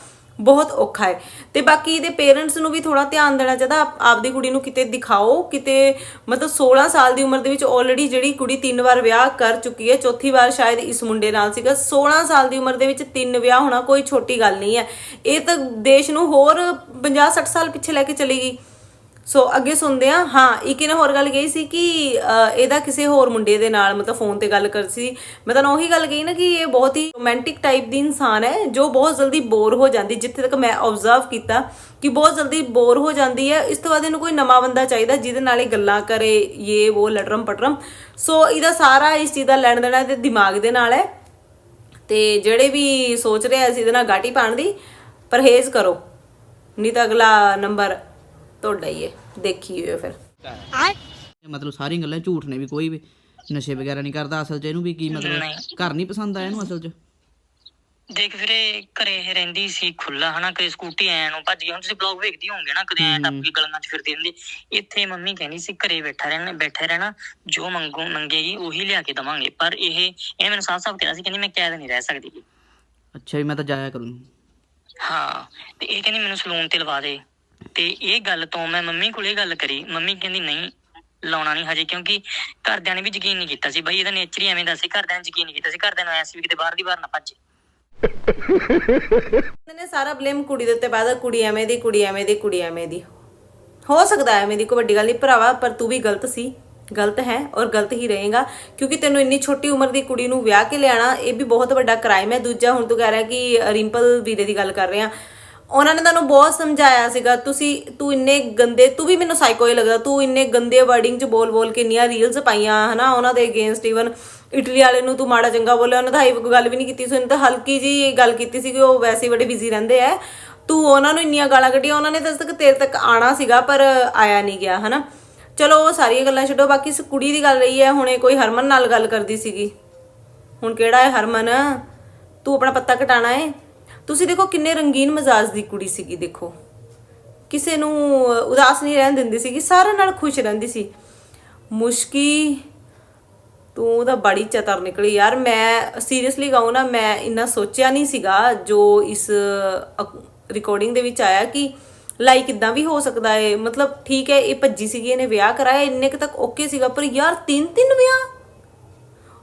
ਬਹੁਤ ਔਖਾ ਹੈ। ਤੇ ਬਾਕੀ ਇਹਦੇ ਪੇਰੈਂਟਸ ਨੂੰ ਵੀ ਥੋੜਾ ਧਿਆਨ ਦੇਣਾ ਚਾਹੀਦਾ। ਆਪ- ਆਪਦੀ ਕੁੜੀ ਨੂੰ ਕਿਤੇ ਦਿਖਾਓ, ਕਿਤੇ ਮਤਲਬ 16 ਸਾਲ ਦੀ ਉਮਰ ਦੇ ਵਿੱਚ ਆਲਰੇਡੀ ਜਿਹੜੀ ਕੁੜੀ ਤਿੰਨ ਵਾਰ ਵਿਆਹ ਕਰ ਚੁੱਕੀ ਹੈ, ਚੌਥੀ ਵਾਰ ਸ਼ਾਇਦ ਇਸ ਮੁੰਡੇ ਨਾਲ ਸੀਗਾ। 16 ਸਾਲ ਦੀ ਉਮਰ ਦੇ ਵਿੱਚ ਤਿੰਨ ਵਿਆਹ ਹੋਣਾ ਕੋਈ ਛੋਟੀ ਗੱਲ ਨਹੀਂ ਹੈ। ਇਹ ਤਾਂ ਦੇਸ਼ ਨੂੰ ਹੋਰ 50 60 ਸਾਲ ਪਿੱਛੇ ਲੈ ਕੇ ਚਲੀ ਗਈ। ਸੋ ਅੱਗੇ ਸੁਣਦੇ ਆ ਹਾਂ ਇੱਕ ਨੇ ਹੋਰ ਗੱਲ ਕਹੀ ਸੀ ਕਿ ਇਹਦਾ ਕਿਸੇ ਹੋਰ ਮੁੰਡੇ ਦੇ ਨਾਲ ਮਤਲਬ ਫੋਨ ਤੇ ਗੱਲ ਕਰ ਸੀ। ਮੈਂ ਤੁਹਾਨੂੰ ਉਹੀ ਗੱਲ ਕਹੀ ਨਾ ਕਿ ਇਹ ਬਹੁਤ ਹੀ ਰੋਮਾਂਟਿਕ ਟਾਈਪ ਦੀ ਇਨਸਾਨ ਹੈ, ਜੋ ਬਹੁਤ ਜਲਦੀ ਬੋਰ ਹੋ ਜਾਂਦੀ। ਜਿੱਥੇ ਤੱਕ ਮੈਂ ਆਬਜ਼ਰਵ ਕੀਤਾ ਕਿ ਬਹੁਤ ਜਲਦੀ ਬੋਰ ਹੋ ਜਾਂਦੀ ਹੈ। ਇਸ ਤੋਂ ਬਾਅਦ ਇਹਨੂੰ ਕੋਈ ਨਵਾਂ ਬੰਦਾ ਚਾਹੀਦਾ, ਜਿਹਦੇ ਨਾਲ ਇਹ ਗੱਲਾਂ ਕਰੇ ਇਹ ਉਹ ਲਟਰਮ ਪਟਰਮ। ਸੋ ਇਹਦਾ ਸਾਰਾ ਇਸ ਚੀਜ਼ ਦਾ ਲੈਣ ਦੇਣਾ ਇਹਦੇ ਦਿਮਾਗ ਦੇ ਨਾਲ ਹੈ। ਤੇ ਜਿਹੜੇ ਵੀ ਸੋਚ ਰਹੇ ਆ ਅਸੀਂ ਇਹਦੇ ਨਾਲ ਗਾਟੀ ਪਾਣ ਦੀ ਪਰਹੇਜ਼ ਕਰੋ। ਨਹੀਂ ਤਾਂ ਅਗਲਾ ਨੰਬਰ ਤੁਹਾਡਾ ਹੀ ਹੈ ਦੇਖੀਓ ਫਿਰ। ਮਤਲਬ ਸਾਰੀਆਂ ਗੱਲਾਂ ਝੂਠ ਨੇ ਵੀ ਕੋਈ ਵੀ ਨਸ਼ੇ ਵਗੈਰਾ ਨਹੀਂ ਕਰਦਾ ਅਸਲ 'ਚ ਇਹਨੂੰ ਵੀ ਕੀ ਮਤਲਬ? ਘਰ ਨਹੀਂ ਪਸੰਦ ਆਇਆ ਇਹਨੂੰ ਅਸਲ 'ਚ? ਦੇਖ ਵੀਰੇ ਘਰੇ ਇਹ ਰਹਿੰਦੀ ਸੀ ਖੁੱਲਾ ਹਨਾ ਕਦੇ ਸਕੂਟੀ ਐ ਨੂੰ ਭੱਜ ਗਈ ਹੁਣ ਤੁਸੀਂ ਬਲੌਗ ਵੇਖਦੀ ਹੋਵੋਗੇ ਨਾ ਕਦੇ ਐ ਟੱਪ ਕੇ ਗਲੀਆਂ 'ਚ ਫਿਰਦੀ ਰਹਿੰਦੀ। ਇੱਥੇ ਮੰਮੀ ਕਹਿੰਦੀ ਸੀ ਘਰੇ ਬੈਠਾ ਰਹਿਣਾ ਬੈਠੇ ਰਹਿਣਾ ਜੋ ਮੰਗੋ ਮੰਗੇਗੀ ਉਹੀ ਲਿਆ ਕੇ ਦਵਾਂਗੇ। ਪਰ ਇਹ ਇਹ ਮੈਨੂੰ ਸਾਫ਼-ਸਾਫ਼ ਕਿਹਾ ਸੀ ਕਹਿੰਦੀ ਮੈਂ ਕੈਦ ਨਹੀਂ ਰਹਿ ਸਕਦੀ। ਅੱਛਾ ਵੀ ਮੈਂ ਤਾਂ ਜਾਇਆ ਕਰੂੰ ਹਾਂ ਤੇ ਇਹ ਕਹਿੰਦੀ ਮੈਨੂੰ ਸਲੂਨ ਤੇ ਲਵਾ ਦੇ। ਤੇ ਇਹ ਗੱਲ ਤੋਂ ਮੈਂ ਮੰਮੀ ਕੋਲ ਗੱਲ ਕਰੀ। ਮੰਮੀ ਕਹਿੰਦੀ, ਨਹੀਂ, ਲਾਉਣਾ ਨਹੀਂ ਹਜੇ ਕਿਉਂਕਿ ਘਰਦਿਆਂ ਨੇ ਵੀ ਯਕੀਨ ਨਹੀਂ ਕੀਤਾ ਸੀ। ਬਈ ਇਹਦਾ ਨੇਚਰ ਹੀ ਐਵੇਂ ਦਾ ਸੀ। ਘਰਦਿਆਂ ਨੇ ਯਕੀਨ ਨਹੀਂ ਕੀਤਾ ਸੀ। ਘਰਦਿਆਂ ਨੂੰ ਐ ਸੀ ਵੀ ਕਿਤੇ ਬਾਹਰ ਦੀ ਬਾਹਰ ਨਾ ਭੱਜੇ। ਇਹਨਾਂ ਨੇ ਸਾਰਾ ਬਲੇਮ ਕੁੜੀ ਦੇ ਉੱਤੇ ਪਾਦਾ ਕੁੜੀ ਐਵੇਂ ਦੀ, ਕੁੜੀ ਐਵੇਂ ਦੀ, ਕੁੜੀ ਐਵੇਂ ਦੀ। ਹੋ ਸਕਦਾ ਹੈ ਐਵੇਂ ਕੋਈ ਵੱਡੀ ਗੱਲ ਨਹੀਂ ਭਰਾਵਾ, ਪਰ ਤੂੰ ਵੀ ਗਲਤ ਸੀ। ਗਲਤ ਹੈ ਔਰ ਗਲਤ ਹੀ ਰਹੇਗਾ। ਕਿਉਂਕਿ ਤੈਨੂੰ ਇੰਨੀ ਛੋਟੀ ਉਮਰ ਦੀ ਕੁੜੀ ਨੂੰ ਵਿਆਹ ਕੇ ਲਿਆਣਾ, ਇਹ ਵੀ ਬਹੁਤ ਵੱਡਾ ਕ੍ਰਾਈਮ ਹੈ। ਦੂਜਾ ਹੁਣ ਤੂੰ ਕਹਿ ਰਿਹਾ ਕਿ ਰਿੰਪਲ ਵੀਰੇ ਦੀ ਗੱਲ ਕਰ ਰਹੇ। ਆ ਉਹਨਾਂ ਨੇ ਤੁਹਾਨੂੰ ਬਹੁਤ ਸਮਝਾਇਆ ਸੀਗਾ, ਤੁਸੀਂ, ਤੂੰ ਇੰਨੇ ਗੰਦੇ, ਤੂੰ ਵੀ ਮੈਨੂੰ ਸਾਈਕੋ ਹੀ ਲੱਗਦਾ, ਤੂੰ ਇੰਨੇ ਗੰਦੇ ਵਰਡਿੰਗ ਚ ਬੋਲ ਬੋਲ ਕੇ ਇੰਨੀਆਂ ਰੀਲਸ ਪਾਈਆਂ, ਹਨਾ, ਉਹਨਾਂ ਦੇ ਅਗੇਂਸਟ ਈਵਨ ਇਟਲੀ ਵਾਲੇ ਨੂੰ ਤੂੰ ਮਾੜਾ ਚੰਗਾ ਬੋਲਿਆ, ਉਹਨਾਂ ਦਾ ਹਾਈ ਗੱਲ ਵੀ ਨਹੀਂ ਕੀਤੀ ਸੀ ਉਹਨੇ ਤਾਂ ਹਲਕੀ ਜੀ ਗੱਲ ਕੀਤੀ ਸੀ ਕਿ ਉਹ ਵੈਸੇ ਹੀ ਬੜੇ ਬਿਜ਼ੀ ਰਹਿੰਦੇ ਆ ਤੂੰ ਉਹਨਾਂ ਨੂੰ ਇੰਨੀਆਂ ਗਾਲਾਂ ਕੱਢੀਆਂ, ਉਹਨਾਂ ਨੇ ਤਾਂ ਤੱਕ ਤੇਰੇ ਤੱਕ ਆਣਾ ਸੀਗਾ, ਪਰ ਆਇਆ ਨਹੀਂ ਗਿਆ, ਹਨਾ। ਚਲੋ, ਉਹ ਸਾਰੀਆਂ ਗੱਲਾਂ ਛੱਡੋ, ਬਾਕੀ ਇਸ ਕੁੜੀ ਦੀ ਗੱਲ ਰਹੀ ਹੈ ਹੁਣੇ ਕੋਈ ਹਰਮਨ ਨਾਲ ਗੱਲ ਕਰਦੀ ਸੀਗੀ। ਹੁਣ ਕਿਹੜਾ ਹੈ ਹਰਮਨ? ਤੂੰ ਆਪਣਾ ਪੱਤਾ ਕਟਾਣਾ ਹੈ ਤੁਸੀਂ ਦੇਖੋ ਕਿੰਨੇ ਰੰਗੀਨ ਮਜ਼ਾਜ ਦੀ ਕੁੜੀ ਸੀਗੀ, ਦੇਖੋ। ਕਿਸੇ ਨੂੰ ਉਦਾਸ ਨਹੀਂ ਰਹਿਣ ਦਿੰਦੀ ਸੀਗੀ, ਸਾਰਿਆਂ ਨਾਲ ਖੁਸ਼ ਰਹਿੰਦੀ ਸੀ। ਮੁਸ਼ਕੀ, ਤੂੰ ਤਾਂ ਬੜੀ ਚਤਰ ਨਿਕਲੀ ਯਾਰ, ਮੈਂ ਸੀਰੀਅਸਲੀ ਕਹੂੰ ਨਾ, ਮੈਂ ਇੰਨਾ ਸੋਚਿਆ ਨਹੀਂ ਸੀਗਾ ਜੋ ਇਸ ਰਿਕਾਰਡਿੰਗ ਦੇ ਵਿੱਚ ਆਇਆ ਕਿ ਲਾਈਕ ਇਦਾਂ ਵੀ ਹੋ ਸਕਦਾ ਹੈ ਮਤਲਬ ਠੀਕ ਹੈ, ਇਹ ਭੱਜੀ ਸੀਗੀ, ਇਹਨੇ ਵਿਆਹ ਕਰਾਇਆ, ਇੰਨੇ ਕੁ ਤੱਕ ਓਕੇ ਸੀਗਾ, ਪਰ ਯਾਰ ਤਿੰਨ ਤਿੰਨ ਵਿਆਹ?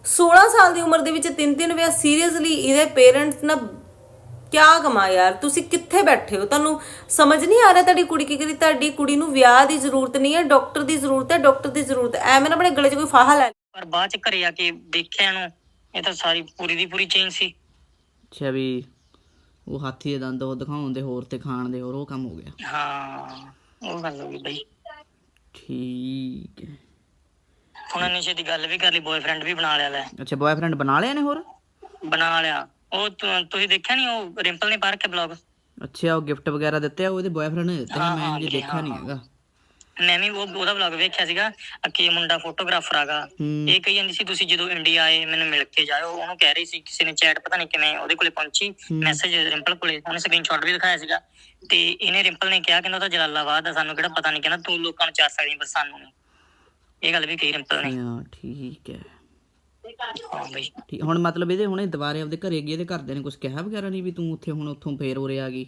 16 ਸਾਲ ਦੀ ਉਮਰ ਦੇ ਵਿੱਚ ਤਿੰਨ ਤਿੰਨ ਵਿਆਹ ਸੀਰੀਅਸਲੀ ਇਹਦੇ ਪੇਰੈਂਟਸ ਨਾ ਕਿਆ ਕਮਾ ਯਾਰ ਤੁਸੀਂ ਕਿੱਥੇ ਬੈਠੇ ਹੋ? ਤੁਹਾਨੂੰ ਸਮਝ ਨਹੀਂ ਆ ਰਿਹਾ ਤੁਹਾਡੀ ਕੁੜੀ ਕੀ ਕਰੀ ਤੁਹਾਡੀ ਕੁੜੀ ਨੂੰ ਵਿਆਹ ਦੀ ਜ਼ਰੂਰਤ ਨਹੀਂ ਹੈ ਡਾਕਟਰ ਦੀ ਜ਼ਰੂਰਤ ਹੈ ਡਾਕਟਰ ਦੀ ਜ਼ਰੂਰਤ ਹੈ। ਐਵੇਂ ਨਾ ਆਪਣੇ ਗਲੇ 'ਚ ਕੋਈ ਫਾਹਾ ਲੈ ਪਰ ਬਾਅਦ ਚ ਘਰੇ ਆ ਕੇ ਦੇਖਿਆ ਇਹਨੂੰ ਇਹ ਤਾਂ ਸਾਰੀ ਪੂਰੀ ਦੀ ਪੂਰੀ ਚੇਂਜ ਸੀ। ਅੱਛਾ ਵੀ ਉਹ ਹਾਥੀ ਦੇ ਦੰਦ ਉਹ ਦਿਖਾਉਣ ਦੇ ਹੋਰ ਤੇ ਖਾਣ ਦੇ ਹੋਰ ਉਹ ਕੰਮ ਹੋ ਗਿਆ। ਹਾਂ ਉਹ ਗੱਲ ਹੋ ਗਈ ਬਈ। ਠੀਕ ਹੈ। ਹੁਣ ਨਿਸ਼ੇ ਦੀ ਗੱਲ ਵੀ ਕਰ ਲਈ ਬॉयਫ੍ਰੈਂਡ ਵੀ ਬਣਾ ਲਿਆ ਲੈ। ਅੱਛਾ ਬॉयਫ੍ਰੈਂਡ ਬਣਾ ਲਿਆ ਨੇ ਹੋਰ? ਬਣਾ ਲਿਆ। ਉਹ ਤੁ- ਤੁਸੀਂ ਦੇਖਿਆ ਨਹੀਂ ਉਹ ਰਿੰਪਲ ਨੇ ਪਾਰ ਕੇ ਬਲੌਗ ਅੱਛਾ ਉਹ ਗਿਫਟ ਵਗੈਰਾ ਦਿੱਤੇ ਆ ਉਹਦੇ ਬॉयਫ੍ਰੈਂਡ ਨੇ ਦਿੱਤੇ ਨੇ ਮੈਂ ਜੇ ਦੇਖਿਆ ਨਹੀਂ ਹੈਗਾ। ਮੈਂ ਵੀ ਉਹ ਉਹਦਾ ਵਲੌਗ ਵੇਖਿਆ ਸੀਗਾ ਕਿ ਮੁੰਡਾ ਫੋਟੋਗ੍ਰਾਫਰ ਆਗਾ ਹੂੰ। ਇਹ ਕਹੀ ਜਾਂਦੀ ਸੀ ਤੁਸੀਂ ਜਦੋਂ ਇੰਡੀਆ ਆਏ ਮੈਨੂੰ ਮਿਲ ਕੇ ਜਾਇਓ। ਉਹਨੂੰ ਕਹਿ ਰਹੀ ਸੀ ਕਿਸੇ ਨੇ ਚੈਟ ਪਤਾ ਨਹੀਂ ਕਿਵੇਂ ਉਹਦੇ ਕੋਲੇ ਪਹੁੰਚੀ ਮੈਸੇਜ ਰਿੰਪਲ ਕੋਲੇ ਉਹਨੇ ਸਕਰੀਨਸ਼ਾਟ ਵੀ ਦਿਖਾਇਆ ਸੀਗਾ। ਤੇ ਇਹਨੇ ਰਿੰਪਲ ਨੇ ਕਿਹਾ ਕਹਿੰਦਾ ਉਹ ਤਾਂ ਜਲਾਲਾਬਾਦ ਆ ਸਾਨੂੰ ਕਿਹੜਾ ਪਤਾ ਨਹੀਂ ਕਹਿੰਦਾ ਤੂੰ ਲੋਕਾਂ ਨੂੰ ਚਾਰ ਸਕਦੀ ਪਰ ਸਾਨੂੰ ਨਹੀਂ ਇਹ ਗੱਲ ਵੀ ਕਹੀ ਰਿੰਪਲ ਨੇ। ਹਾਂ ਠੀਕ ਹੈ ਹਾਂ। ਠੀਕ ਹੁਣ ਮਤਲਬ ਇਹਦੇ ਹੁਣੇ ਦੁਬਾਰੇ ਆਪਦੇ ਘਰੇ ਗਈ ਇਹਦੇ ਘਰਦਿਆਂ ਨੇ ਕੁਝ ਕਿਹਾ ਵਗੈਰਾ ਨਹੀਂ ਵੀ ਤੂੰ ਉੱਥੇ ਹੁਣ ਉੱਥੋਂ ਫੇਰ ਉਰੇ ਆ ਗਈ?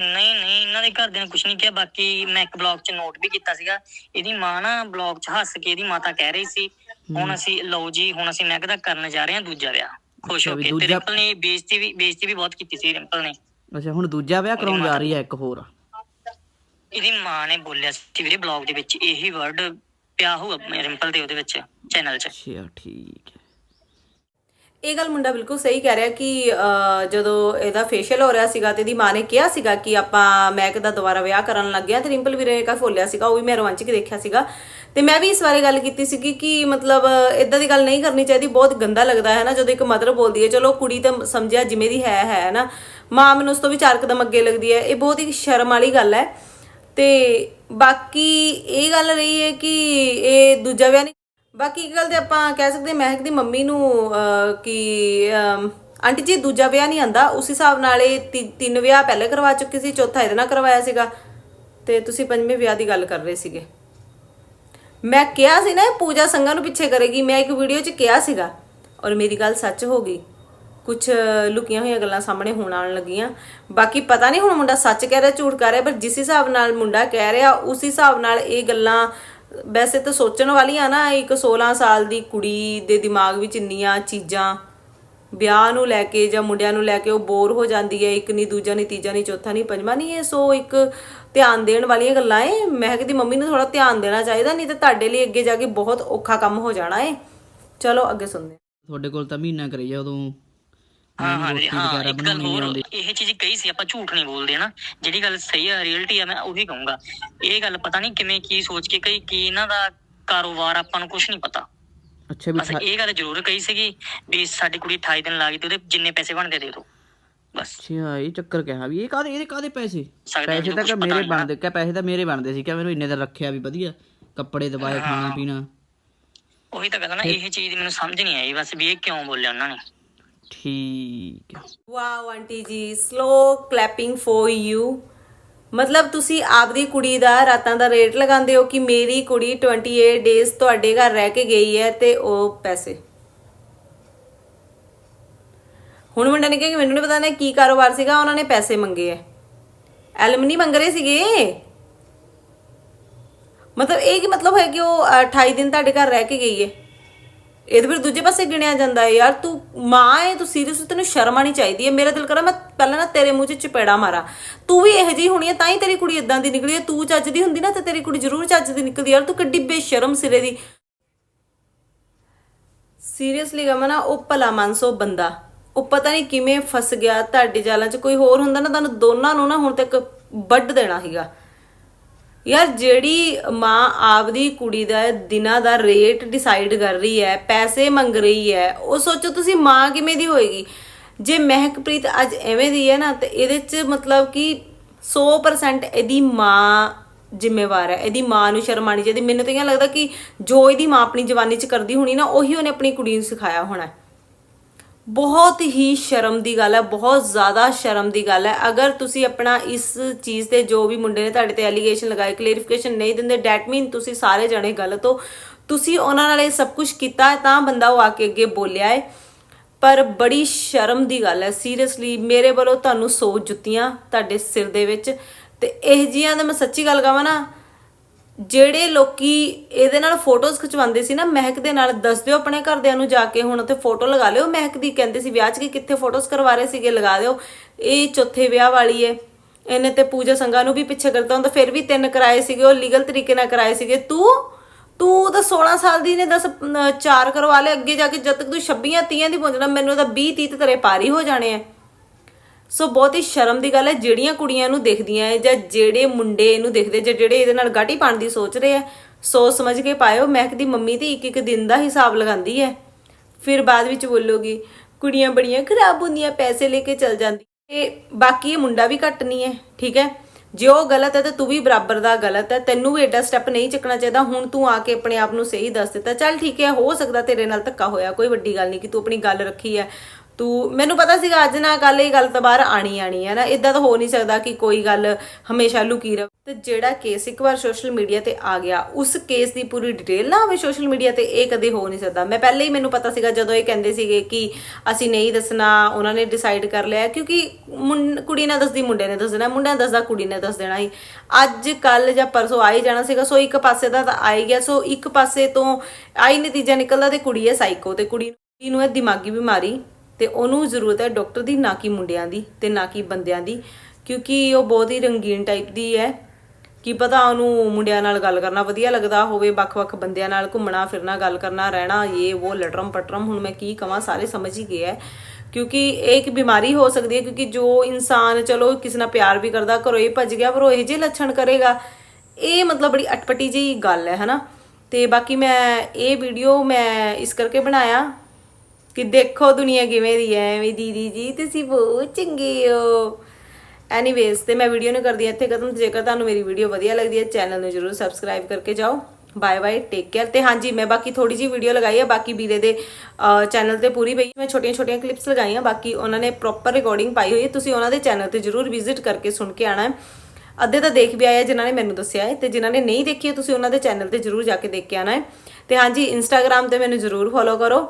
ਨਹੀਂ ਨਹੀਂ ਇਹਨਾਂ ਦੇ ਘਰਦਿਆਂ ਨੇ ਕੁਝ ਨਹੀਂ ਕਿਹਾ ਬਾਕੀ ਮੈਂ ਇੱਕ ਬਲੌਗ 'ਚ ਨੋਟ ਵੀ ਕੀਤਾ ਸੀਗਾ। ਇਹਦੀ ਮਾਂ ਨਾ ਬਲੌਗ 'ਚ ਹੱਸ ਕੇ ਇਹਦੀ ਮਾਤਾ ਕਹਿ ਰਹੀ ਸੀ ਹੁਣ ਅਸੀਂ ਲਓ ਜੀ ਹੁਣ ਅਸੀਂ ਮੈਂ ਕਹਿੰਦਾ ਕਰਨ ਜਾ ਰਹੇ ਹਾਂ ਦੂਜਾ ਵਿਆਹ। ਖੁਸ਼ ਹੋ ਕੇ। ਤੇ ਰਿੰਪਲ ਨੇ ਬੇਇੱਜ਼ਤੀ ਵੀ ਬੇਇੱਜ਼ਤੀ ਵੀ ਬਹੁਤ ਕੀਤੀ ਸੀ ਰਿੰਪਲ ਨੇ। ਅੱਛਾ ਹੁਣ ਦੂਜਾ ਵਿਆਹ ਕਰਾਉਣ ਜਾ ਰਹੀ ਹੈ ਇੱਕ ਹੋਰ। ਇਹਦੀ ਮਾਂ ਨੇ ਬੋਲਿਆ ਸੀ ਵੀਰੇ ਬਲੌਗ ਦੇ ਵਿੱਚ ਇਹੀ ਵਰਡ ਪਿਆ ਹੋਊਗਾ ਰਿੰਪਲ ਦੇ ਉਹਦੇ ਵਿੱਚ ਚੈਨਲ 'ਚ। ਅੱਛਾ ਠੀਕ ਹੈ। ਇਹ ਗੱਲ ਮੁੰਡਾ ਬਿਲਕੁਲ ਸਹੀ ਕਹਿ ਰਿਹਾ ਕਿ ਜਦੋਂ ਇਹਦਾ ਫੇਸ਼ੀਅਲ ਹੋ ਰਿਹਾ ਸੀਗਾ ਤੇ ਇਹਦੀ ਮਾਂ ਨੇ ਕਿਹਾ ਸੀਗਾ ਕਿ ਆਪਾਂ ਮੈਕ ਦਾ ਦੁਬਾਰਾ ਵਿਆਹ ਕਰਨ ਲੱਗੇ ਆ ਤੇ ਰਿੰਪਲ ਵੀਰੇ ਨੇ ਕਾ ਫੋਲਿਆ ਸੀਗਾ ਉਹ ਵੀ ਮੈਂ ਰੋਮਾਂਚਕ ਦੇਖਿਆ ਸੀਗਾ। ਤੇ ਮੈਂ ਵੀ ਇਸ ਬਾਰੇ ਗੱਲ ਕੀਤੀ ਸੀਗੀ ਕਿ ਮਤਲਬ ਇਦਾਂ ਦੀ ਗੱਲ ਨਹੀਂ ਕਰਨੀ ਚਾਹੀਦੀ ਬਹੁਤ ਗੰਦਾ ਲੱਗਦਾ ਹੈ ਨਾ ਜਦੋਂ ਇੱਕ ਮਦਰ ਬੋਲਦੀ ਹੈ ਚਲੋ ਕੁੜੀ ਤਾਂ ਸਮਝਿਆ ਜਿਵੇਂ ਦੀ ਹੈ ਹੈ ਨਾ। ਮਾਂ ਮੈਨੂੰ ਉਸ ਤੋਂ ਵੀ ਚਾਰ ਕਦਮ ਅੱਗੇ ਲੱਗਦੀ ਹੈ ਇਹ ਬਹੁਤ ਹੀ ਸ਼ਰਮ ਵਾਲੀ ਗੱਲ ਹੈ। ਤੇ ਬਾਕੀ ਇਹ ਗੱਲ ਰਹੀ ਹੈ ਕਿ ਇਹ ਦੂਜਾ ਵਿਆਹ ਨਹੀਂ ਬਾਕੀ ਇੱਕ ਗੱਲ ਤੇ ਆਪਾਂ ਕਹਿ ਸਕਦੇ ਹਾਂ, ਮਹਿਕ ਦੀ ਮੰਮੀ ਨੂੰ ਕਿ ਆਂਟੀ ਜੀ ਦੂਜਾ ਵਿਆਹ ਨਹੀਂ ਆਂਦਾ ਉਸ ਹਿਸਾਬ ਨਾਲ ਇਹ ਤੀ- ਤਿੰਨ ਵਿਆਹ ਪਹਿਲੇ ਕਰਵਾ ਚੁੱਕੀ ਸੀ ਚੌਥਾ ਇਹਦੇ ਨਾਲ ਕਰਵਾਇਆ ਸੀਗਾ। ਤੇ ਤੁਸੀਂ ਪੰਜਵੇਂ ਵਿਆਹ ਦੀ ਗੱਲ ਕਰ ਰਹੇ ਸੀਗੇ। ਮੈਂ ਕਿਹਾ ਸੀ ਨਾ ਇਹ ਪੂਜਾ ਸੰਘਾ ਨੂੰ ਪਿੱਛੇ ਕਰੇਗੀ ਮੈਂ ਇੱਕ ਵੀਡੀਓ 'ਚ ਕਿਹਾ ਸੀਗਾ ਔਰ ਮੇਰੀ ਗੱਲ ਸੱਚ ਹੋ ਗਈ। ਕੁਝ ਲੁਕੀਆਂ ਹੋਈਆਂ ਗੱਲਾਂ ਸਾਹਮਣੇ ਹੋਣ ਆਉਣ ਲੱਗੀਆਂ। ਬਾਕੀ ਪਤਾ ਨਹੀਂ ਹੁਣ ਮੁੰਡਾ ਸੱਚ ਕਹਿ ਰਿਹਾ, ਝੂਠ ਕਹਿ ਰਿਹਾ, ਪਰ ਜਿਸ ਹਿਸਾਬ ਨਾਲ ਮੁੰਡਾ ਕਹਿ ਰਿਹਾ, ਉਸ ਹਿਸਾਬ ਨਾਲ ਇਹ ਗੱਲਾਂ ਵੈਸੇ ਤਾਂ ਸੋਚਣ ਵਾਲੀਆਂ ਨਾ, ਇੱਕ 16 ਸਾਲ ਦੀ ਕੁੜੀ ਦੇ ਦਿਮਾਗ ਵਿੱਚ ਇੰਨੀਆਂ ਚੀਜ਼ਾਂ, ਵਿਆਹ ਨੂੰ ਲੈ ਕੇ ਜਾਂ ਮੁੰਡਿਆਂ ਨੂੰ ਲੈ ਕੇ ਉਹ ਬੋਰ ਹੋ ਜਾਂਦੀ ਹੈ, ਇੱਕ ਨਹੀਂ ਦੂਜਾ ਨਹੀਂ ਤੀਜਾ ਨਹੀਂ ਚੌਥਾ ਨਹੀਂ ਪੰਜਵਾਂ ਨਹੀਂ ਇਹ ਸੋ ਇੱਕ ਧਿਆਨ ਦੇਣ ਵਾਲੀਆਂ ਗੱਲਾਂ ਏ। ਮਹਿਕ ਦੀ ਮੰਮੀ ਨੂੰ ਥੋੜਾ ਧਿਆਨ ਦੇਣਾ ਚਾਹੀਦਾ, ਨਹੀਂ ਤਾਂ ਤੁਹਾਡੇ ਲਈ ਅੱਗੇ ਜਾ ਕੇ ਬਹੁਤ ਔਖਾ ਕੰਮ ਹੋ ਜਾਣਾ ਏ। ਚਲੋ ਅੱਗੇ ਸੁਣਦੇ ਤੁਹਾਡੇ ਕੋਲ ਤਾਂ ਮਹੀਨਾ ਕਰੀ ਜਾ ਉਦੋਂ ਹਾਂ ਹਾਂ ਵੀਰੇ, ਹਾਂ ਵਗੈਰਾ ਇੱਕ ਗੱਲ ਬਣਾਉਣੀ ਹੋਰ ਆਉਂਦੀ। ਇਹ ਚੀਜ਼ ਕਹੀ ਸੀ ਆਪਾਂ ਝੂਠ ਨਹੀਂ ਬੋਲਦੇ ਨਾ ਜਿਹੜੀ ਗੱਲ ਸਹੀ ਆ ਰਿਐਲਿਟੀ ਆ ਮੈਂ ਉਹੀ ਕਹੂੰਗਾ। ਇਹ ਗੱਲ ਪਤਾ ਨਹੀਂ ਕਿਵੇਂ ਕੀ ਸੋਚ ਕੇ ਕਈ ਕੀ ਇਹਨਾਂ ਦਾ ਕਾਰੋਬਾਰ ਆਪਾਂ ਨੂੰ ਕੁਝ ਨਹੀਂ ਪਤਾ। ਅੱਛਾ ਵੀ ਬਸ ਇਹ ਗੱਲ ਜ਼ਰੂਰ ਕਹੀ ਸੀਗੀ ਵੀ ਸਾਡੀ ਕੁੜੀ 28 ਦਿਨ ਲਾ ਗਈ ਤੇ ਉਹਦੇ ਜਿੰਨੇ ਪੈਸੇ ਬਣਦੇ ਦੇ ਦਿਓ। ਬਸ। ਅੱਛਾ ਇਹ ਚੱਕਰ ਕਿਹਾ ਵੀ ਇਹ ਕਾਦੇ ਇਹਦੇ ਕਾਦੇ ਪੈਸੇ? ਸਕਦੇ ਪੈਸੇ ਜਦੋਂ ਤਾਂ ਕੁਛ ਕਿ ਪਤਾ ਮੇਰੇ ਨਹੀਂ ਨਾ। ਬਣਦੇ ਕਿ ਪੈਸੇ ਤਾਂ ਮੇਰੇ ਬਣਦੇ ਸੀ ਕਿ ਮੈਨੂੰ ਇੰਨੇ ਦਿਨ ਰੱਖਿਆ ਵੀ ਵਧੀਆ। ਕੱਪੜੇ ਦਵਾਏ ਖਾਣਾ ਪੀਣਾ ਉਹੀ ਤਾਂ ਆ ਨਾ ਇਹ ਚੀਜ਼ ਮੈਨੂੰ ਸਮਝ ਨਹੀਂ ਆਈ ਬਸ ਵੀ ਇਹ ਕਿਉਂ ਬੋਲਿਆ ਉਹਨਾਂ ਨੇ। ਠੀਕ ਹੈ। Wow aunty ji slow clapping for you ਮਤਲਬ ਤੁਸੀਂ ਆਪਦੀ ਕੁੜੀ ਦਾ ਰਾਤਾਂ ਦਾ ਰੇਟ ਲਗਾਉਂਦੇ ਹੋ ਕਿ ਮੇਰੀ ਕੁੜੀ 28 ਡੇਜ਼ ਤੁਹਾਡੇ ਘਰ ਰਹਿ ਕੇ ਗਈ ਹੈ ਤੇ ਉਹ ਪੈਸੇ? ਹੁਣ ਮੁੰਡੇ ਨੇ ਕਿਹਾ ਕਿ ਮੈਨੂੰ ਨਹੀਂ ਪਤਾ ਨੇ ਕੀ ਕਾਰੋਬਾਰ ਸੀਗਾ ਉਹਨਾਂ ਨੇ ਪੈਸੇ ਮੰਗੇ ਐ ਐਲਮਨੀ ਮੰਗ ਰਹੇ ਸੀਗੇ? ਮਤਲਬ ਇਹ ਕੀ ਮਤਲਬ ਹੈ ਕਿ ਉਹ ਅ, 28 ਦਿਨ ਤੁਹਾਡੇ ਘਰ ਰਹਿ ਕੇ ਗਈ ਹੈ? ਇਹਦੇ ਫਿਰ ਦੂਜੇ ਪਾਸੇ ਗਿਣਿਆ ਜਾਂਦਾ ਹੈ, ਯਾਰ ਤੂੰ ਮਾਂ ਹੈ, ਤੂੰ ਸੀਰੀਅਸ ਤੈਨੂੰ ਸ਼ਰਮ ਆਣੀ ਚਾਹੀਦੀ ਹੈ। ਮੇਰਾ ਦਿਲ ਕਰਾ ਮੈਂ ਪਹਿਲਾਂ ਨਾ ਤੇਰੇ ਮੂੰਹ 'ਚ ਚਪੇੜਾ ਮਾਰਾਂ। ਤੂੰ ਵੀ ਇਹੋ ਜਿਹੀ ਹੋਣੀ ਹੈ, ਤਾਂ ਹੀ ਤੇਰੀ ਕੁੜੀ ਇਦਾਂ ਦੀ ਨਿਕਲੀ ਹੈ। ਤੂੰ ਚੱਜ ਦੀ ਹੁੰਦੀ ਨਾ, ਤੇ ਤੇਰੀ ਕੁੜੀ ਜ਼ਰੂਰ ਚੱਜ ਦੀ ਨਿਕਲਦੀ ਯਾਰ ਤੂੰ ਕਿੱਡੀ ਬੇਸ਼ਰਮ ਸਿਰੇ ਦੀ। ਸੀਰੀਅਸਲੀ ਕਹਾਂ ਨਾ ਉਹ ਭਲਾ ਮਨਸੋ ਬੰਦਾ। ਉਹ ਪਤਾ ਨਹੀਂ ਕਿਵੇਂ ਫਸ ਗਿਆ, ਤੁਹਾਡੇ ਜਾਲਾਂ 'ਚ ਕੋਈ ਹੋਰ ਹੁੰਦਾ ਨਾ, ਤੁਹਾਨੂੰ ਦੋਨਾਂ ਨੂੰ ਨਾ ਹੁਣ ਤੱਕ ਵੱਢ ਦੇਣਾ ਸੀਗਾ। ਯਾਰ ਜਿਹੜੀ ਮਾਂ ਆਪਦੀ ਕੁੜੀ ਦਾ ਦਿਨਾਂ ਦਾ ਰੇਟ ਡਿਸਾਈਡ ਕਰ ਰਹੀ ਹੈ, ਪੈਸੇ ਮੰਗ ਰਹੀ ਹੈ, ਉਹ ਸੋਚੋ ਤੁਸੀਂ ਮਾਂ ਕਿਵੇਂ ਦੀ ਹੋਏਗੀ? ਜੇ ਮਹਿਕਪ੍ਰੀਤ ਅੱਜ ਐਵੇਂ ਦੀ ਹੈ ਨਾ, ਤੇ ਇਹਦੇ 'ਚ ਮਤਲਬ ਕਿ 100% ਇਹਦੀ ਮਾਂ ਜ਼ਿੰਮੇਵਾਰ ਹੈ, ਇਹਦੀ ਮਾਂ ਨੂੰ ਸ਼ਰਮ ਆਣੀ ਚਾਹੀਦੀ। ਮੈਨੂੰ ਤਾਂ ਇਹ ਲੱਗਦਾ ਕਿ ਜੋ ਇਹਦੀ ਮਾਂ ਆਪਣੀ ਜਵਾਨੀ 'ਚ ਕਰਦੀ ਹੋਣੀ ਨਾ, ਉਹੀ ਉਹਨੇ ਆਪਣੀ ਕੁੜੀ ਨੂੰ ਸਿਖਾਇਆ ਹੋਣਾ ਬਹੁਤ ਹੀ ਸ਼ਰਮ ਦੀ ਗੱਲ ਹੈ, ਬਹੁਤ ਜ਼ਿਆਦਾ ਸ਼ਰਮ ਦੀ ਗੱਲ ਹੈ। ਅਗਰ ਤੁਸੀਂ ਆਪਣਾ ਇਸ ਚੀਜ਼ ਤੇ ਜੋ ਵੀ ਮੁੰਡੇ ਨੇ ਤੁਹਾਡੇ ਤੇ ਐਲੀਗੇਸ਼ਨ ਲਗਾਏ ਕਲੈਰੀਫਿਕੇਸ਼ਨ ਨਹੀਂ ਦਿੰਦੇ ਡੈਟ ਮੀਨ ਤੁਸੀਂ ਸਾਰੇ ਜਣੇ ਗਲਤ ਹੋ। ਤੁਸੀਂ ਉਹਨਾਂ ਨਾਲ ਇਹ ਸਭ ਕੁਝ ਕੀਤਾ ਹੈ, ਤਾਂ ਬੰਦਾ ਉਹ ਆ ਕੇ ਅੱਗੇ ਬੋਲਿਆ ਹੈ। ਪਰ ਬੜੀ ਸ਼ਰਮ ਦੀ ਗੱਲ ਹੈ ਸੀਰੀਅਸਲੀ ਮੇਰੇ ਵੱਲੋਂ ਤੁਹਾਨੂੰ ਸੌ ਜੁੱਤੀਆਂ ਤੁਹਾਡੇ ਸਿਰ ਦੇ ਵਿੱਚ। ਤੇ ਇਹ ਜੀਆਂ ਦਾ ਮੈਂ ਸੱਚੀ ਗੱਲ ਕਹਾਂ ਨਾ ਜਿਹੜੇ ਲੋਕੀ ਇਹਦੇ ਨਾਲ ਫੋਟੋਜ਼ ਖਿਚਵਾਉਂਦੇ ਸੀ ਨਾ, ਮਹਿਕ ਦੇ ਨਾਲ, ਦੱਸ ਦਿਓ ਆਪਣੇ ਘਰਦਿਆਂ ਨੂੰ ਜਾ ਕੇ, ਹੁਣ ਉੱਥੇ ਫੋਟੋ ਲਗਾ ਲਿਓ। ਮਹਿਕ ਦੀ ਕਹਿੰਦੇ ਸੀ, ਵਿਆਹ 'ਚ ਕਿ ਕਿੱਥੇ ਫੋਟੋਜ਼ ਕਰਵਾ ਰਹੇ ਸੀਗੇ? ਲਗਾ ਦਿਓ। ਇਹ ਚੌਥੇ ਵਿਆਹ ਵਾਲੀ ਏ। ਇਹਨੇ ਤੇ ਪੂਜਾ ਸੰਘਾ ਨੂੰ ਵੀ ਪਿੱਛੇ ਕਰਤਾ ਹੁੰਦਾ ਫਿਰ ਵੀ ਤਿੰਨ ਕਰਾਏ ਸੀਗੇ, ਉਹ ਲੀਗਲ ਤਰੀਕੇ ਨਾਲ ਕਰਾਏ ਸੀਗੇ। ਤੂੰ ਤੂੰ ਤਾਂ 16 ਸਾਲ ਦੀ ਨੇ 10 ਚਾਰ ਕਰਵਾ ਲਏ, ਅੱਗੇ ਜਾ ਕੇ ਜਦ ਤੱਕ ਤੂੰ 26 30 ਦੀ ਪਹੁੰਚਣਾ ਮੈਨੂੰ ਤਾਂ 20 30 ਤੇ ਤੇਰੇ ਪਾਰੀ ਹੋ ਜਾਣੇ ਆ। ਸੋ ਬਹੁਤ ਹੀ ਸ਼ਰਮ ਦੀ ਗੱਲ ਹੈ, ਜਿਹੜੀਆਂ ਕੁੜੀਆਂ ਨੂੰ ਦੇਖਦੀਆਂ ਹੈ ਜਾਂ ਜਿਹੜੇ ਮੁੰਡੇ ਇਹਨੂੰ ਦੇਖਦੇ ਜਾਂ ਜਿਹੜੇ ਇਹਦੇ ਨਾਲ ਗਾਟੀ ਪਾਣ ਦੀ ਸੋਚ ਰਹੇ ਆ ਸੋਚ ਸਮਝ ਕੇ ਪਾਇਓ ਮਹਿਕ ਦੀ ਮੰਮੀ ਤੇ ਇੱਕ ਇੱਕ ਦਿਨ ਦਾ ਹਿਸਾਬ ਲਗਾਉਂਦੀ ਹੈ। ਫਿਰ ਬਾਅਦ ਵਿੱਚ ਬੋਲੋਗੀ, ਕੁੜੀਆਂ ਬੜੀਆਂ ਖਰਾਬ ਹੁੰਦੀਆਂ, ਪੈਸੇ ਲੈ ਕੇ ਚਲ ਜਾਂਦੀ। ਇਹ ਬਾਕੀ ਇਹ ਮੁੰਡਾ ਵੀ ਘੱਟ ਨਹੀਂ ਹੈ, ਠੀਕ ਹੈ? ਜੇ ਉਹ ਗਲਤ ਹੈ ਤਾਂ ਤੂੰ ਵੀ ਬਰਾਬਰ ਦਾ ਗਲਤ ਹੈ, ਤੈਨੂੰ ਵੀ ਐਡਾ ਸਟੈਪ ਨਹੀਂ ਚੱਕਣਾ ਚਾਹੀਦਾ, ਹੁਣ ਤੂੰ ਆ ਕੇ ਆਪਣੇ ਆਪ ਨੂੰ ਸਹੀ ਦੱਸ ਦਿੱਤਾ। ਚੱਲ ਠੀਕ ਹੈ, ਹੋ ਸਕਦਾ ਤੇਰੇ ਨਾਲ ਧੱਕਾ ਹੋਇਆ, ਕੋਈ ਵੱਡੀ ਗੱਲ ਨਹੀਂ ਕਿ ਤੂੰ ਆਪਣੀ ਗੱਲ ਰੱਖੀ ਹੈ। ਤੂੰ, ਮੈਨੂੰ ਪਤਾ ਸੀਗਾ ਅੱਜ ਨਾ ਕੱਲ ਇਹ ਗੱਲ ਤਾਂ ਬਾਹਰ ਆਣੀ ਆਣੀ ਹੈ ਨਾ ਇਦਾਂ ਤਾਂ ਹੋ ਨਹੀਂ ਸਕਦਾ ਕਿ ਕੋਈ ਗੱਲ ਹਮੇਸ਼ਾ ਲੁਕੀ ਰਹੇ। ਤੇ ਜਿਹੜਾ ਕੇਸ ਇੱਕ ਵਾਰ ਸੋਸ਼ਲ ਮੀਡੀਆ ਤੇ ਆ ਗਿਆ, ਉਸ ਕੇਸ ਦੀ ਪੂਰੀ ਡਿਟੇਲ ਨਾ ਹੋਵੇ ਸੋਸ਼ਲ ਮੀਡੀਆ ਤੇ, ਇਹ ਕਦੇ ਹੋ ਨਹੀਂ ਸਕਦਾ। ਮੈਂ ਪਹਿਲੇ ਹੀ, ਮੈਨੂੰ ਪਤਾ ਸੀਗਾ ਜਦੋਂ ਇਹ ਕਹਿੰਦੇ ਸੀਗੇ ਕਿ ਅਸੀਂ ਨਹੀਂ ਦੱਸਣਾ, ਉਹਨਾਂ ਨੇ ਡਿਸਾਈਡ ਕਰ ਲਿਆ, ਕਿਉਂਕਿ ਮੁੰ- ਕੁੜੀ ਨੇ ਦੱਸਦੀ, ਮੁੰਡੇ ਨੇ ਦੱਸ ਦੇਣਾ ਮੁੰਡਾ ਨੇ ਦੱਸਦਾ, ਕੁੜੀ ਨੇ ਦੱਸ ਦੇਣਾ ਸੀ ਅੱਜ ਕੱਲ ਜਾਂ ਪਰਸੋਂ ਆ ਹੀ ਜਾਣਾ ਸੀਗਾ, ਸੋ ਇੱਕ ਪਾਸੇ ਦਾ ਤਾਂ ਆ ਹੀ ਗਿਆ, ਸੋ ਇੱਕ ਪਾਸੇ ਤੋਂ ਆਈ ਨਤੀਜਾ ਨਿਕਲਦਾ ਤੇ ਕੁੜੀ ਹੈ ਸਾਈਕੋ ਤੇ ਕੁੜੀ ਕੁੜੀ ਨੂੰ ਇਹ ਦਿਮਾਗੀ ਬਿਮਾਰੀ ਤੇ ਉਹਨੂੰ ਜ਼ਰੂਰਤ ਹੈ ਡਾਕਟਰ ਦੀ, ਨਾ ਕਿ ਮੁੰਡਿਆਂ ਦੀ ਤੇ ਨਾ ਕਿ ਬੰਦਿਆਂ ਦੀ, ਕਿਉਂਕਿ ਉਹ ਬਹੁਤ ਹੀ ਰੰਗੀਨ ਟਾਈਪ ਦੀ ਹੈ। ਕੀ ਪਤਾ ਉਹਨੂੰ ਮੁੰਡਿਆਂ ਨਾਲ ਗੱਲ ਕਰਨਾ ਵਧੀਆ ਲੱਗਦਾ ਹੋਵੇ, ਵੱਖ-ਵੱਖ ਬੰਦਿਆਂ ਨਾਲ ਘੁੰਮਣਾ, ਫਿਰਨਾ, ਗੱਲ ਕਰਨਾ, ਰਹਿਣਾ, ਇਹ, ਉਹ, ਲਟਰਮ ਪਟਰਮ, ਹੁਣ ਮੈਂ ਕੀ ਕਵਾਂ, ਸਾਰੇ ਸਮਝ ਹੀ ਗਏ ਹੈ। ਕਿਉਂਕਿ ਇਹ ਇੱਕ ਬਿਮਾਰੀ ਹੋ ਸਕਦੀ ਹੈ, ਕਿਉਂਕਿ ਜੋ ਇਨਸਾਨ, ਚਲੋ ਕਿਸੇ ਨਾਲ ਪਿਆਰ ਵੀ ਕਰਦਾ, ਘਰੋਂ ਹੀ ਭੱਜ ਗਿਆ, ਪਰ ਉਹ ਇਹ ਜਿਹੇ ਲੱਛਣ ਕਰੇਗਾ। ਇਹ ਮਤਲਬ ਬੜੀ ਅਟਪਟੀ ਜਿਹੀ ਗੱਲ ਹੈ, ਹਨਾ? ਤੇ ਬਾਕੀ ਮੈਂ ਇਹ ਵੀਡੀਓ ਮੈਂ ਇਸ ਕਰਕੇ ਬਣਾਇਆ ਕਿ ਦੇਖੋ ਦੁਨੀਆ ਕਿਵੇਂ ਦੀ ਹੈ ਵੀ ਦੀਦੀ ਜੀ, ਤੁਸੀਂ ਬਹੁਤ ਚੰਗੇ ਹੋ। ਐਨੀਵੇਜ਼ ਤੇ ਮੈਂ ਵੀਡੀਓ ਨੂੰ ਕਰਦੀ ਹਾਂ ਇੱਥੇ ਖਤਮ। ਜੇਕਰ ਤੁਹਾਨੂੰ ਮੇਰੀ ਵੀਡੀਓ ਵਧੀਆ ਲੱਗਦੀ ਹੈ ਚੈਨਲ ਨੂੰ ਜਰੂਰ ਸਬਸਕ੍ਰਾਈਬ ਕਰਕੇ ਜਾਓ। ਬਾਏ ਬਾਏ ਟੇਕ ਕੇਅਰ ਤੇ ਹਾਂਜੀ, ਮੈਂ ਬਾਕੀ ਥੋੜੀ ਜੀ ਵੀਡੀਓ ਲਗਾਈ ਹੈ ਬਾਕੀ ਵੀਰੇ ਦੇ ਚੈਨਲ ਤੇ ਪੂਰੀ ਪਈ ਮੈਂ ਛੋਟੀਆਂ ਛੋਟੀਆਂ ਕਲਿੱਪਸ ਲਗਾਈਆਂ, ਬਾਕੀ ਉਹਨਾਂ ਨੇ ਪ੍ਰੋਪਰ ਰਿਕਾਰਡਿੰਗ ਪਾਈ ਹੋਈ ਹੈ ਤੁਸੀਂ ਉਹਨਾਂ ਦੇ ਚੈਨਲ ਤੇ ਜਰੂਰ ਵਿਜ਼ਿਟ ਕਰਕੇ ਸੁਣ ਕੇ ਆਣਾ ਹੈ। ਅੱਧੇ ਤਾਂ ਦੇਖ ਵੀ ਆਇਆ ਆ, ਜਿਨ੍ਹਾਂ ਨੇ ਮੈਨੂੰ ਦੱਸਿਆ ਹੈ। ਤੇ ਜਿਨ੍ਹਾਂ ਨੇ ਨਹੀਂ ਦੇਖੀ ਤੁਸੀਂ ਉਹਨਾਂ ਦੇ ਚੈਨਲ ਤੇ ਜਰੂਰ ਜਾ ਕੇ ਦੇਖ ਕੇ ਆਣਾ ਹੈ। ਤੇ ਹਾਂਜੀ ਇੰਸਟਾਗ੍ਰam ਤੇ ਮੈਨੂੰ ਜਰੂਰ ਫੋਲੋ ਕਰੋ।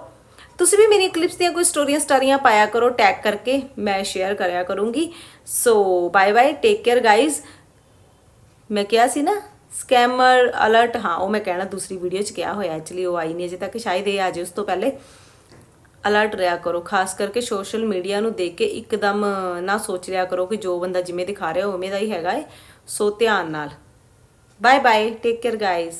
ਤੁਸੀਂ ਵੀ ਮੇਰੀ ਕਲਿੱਪਸ ਦੀਆਂ ਕੋਈ ਸਟੋਰੀਆਂ ਸਟਾਰੀਆਂ ਪਾਇਆ ਕਰੋ ਟੈਗ ਕਰਕੇ ਮੈਂ ਸ਼ੇਅਰ ਕਰਿਆ ਕਰੂੰਗੀ। So bye bye take care guys ਮੈਂ ਕਿਹਾ ਸੀ ਨਾ ਸਕੈਮਰ ਅਲਰਟ ਹਾਂ, ਉਹ ਮੈਂ ਕਹਿਣਾ ਦੂਸਰੀ ਵੀਡੀਓ 'ਚ ਕਿਹਾ ਹੋਇਆ ਐਕਚੁਅਲੀ ਉਹ ਆਈ ਨਹੀਂ ਅਜੇ ਤੱਕ, ਸ਼ਾਇਦ ਇਹ ਆ ਜਾਏ ਉਸ ਤੋਂ ਪਹਿਲੇ। ਅਲਰਟ ਰਿਹਾ ਕਰੋ, ਖਾਸ ਕਰਕੇ ਸੋਸ਼ਲ ਮੀਡੀਆ ਨੂੰ ਦੇਖ ਕੇ ਇੱਕਦਮ ਨਾ ਸੋਚ ਲਿਆ ਕਰੋ ਕਿ ਜੋ ਬੰਦਾ ਜਿਵੇਂ ਦਿਖਾ ਰਿਹਾ, ਉਵੇਂ ਦਾ ਹੀ ਹੈਗਾ ਏ। ਸੋ ਧਿਆਨ ਨਾਲ। Bye bye take care guys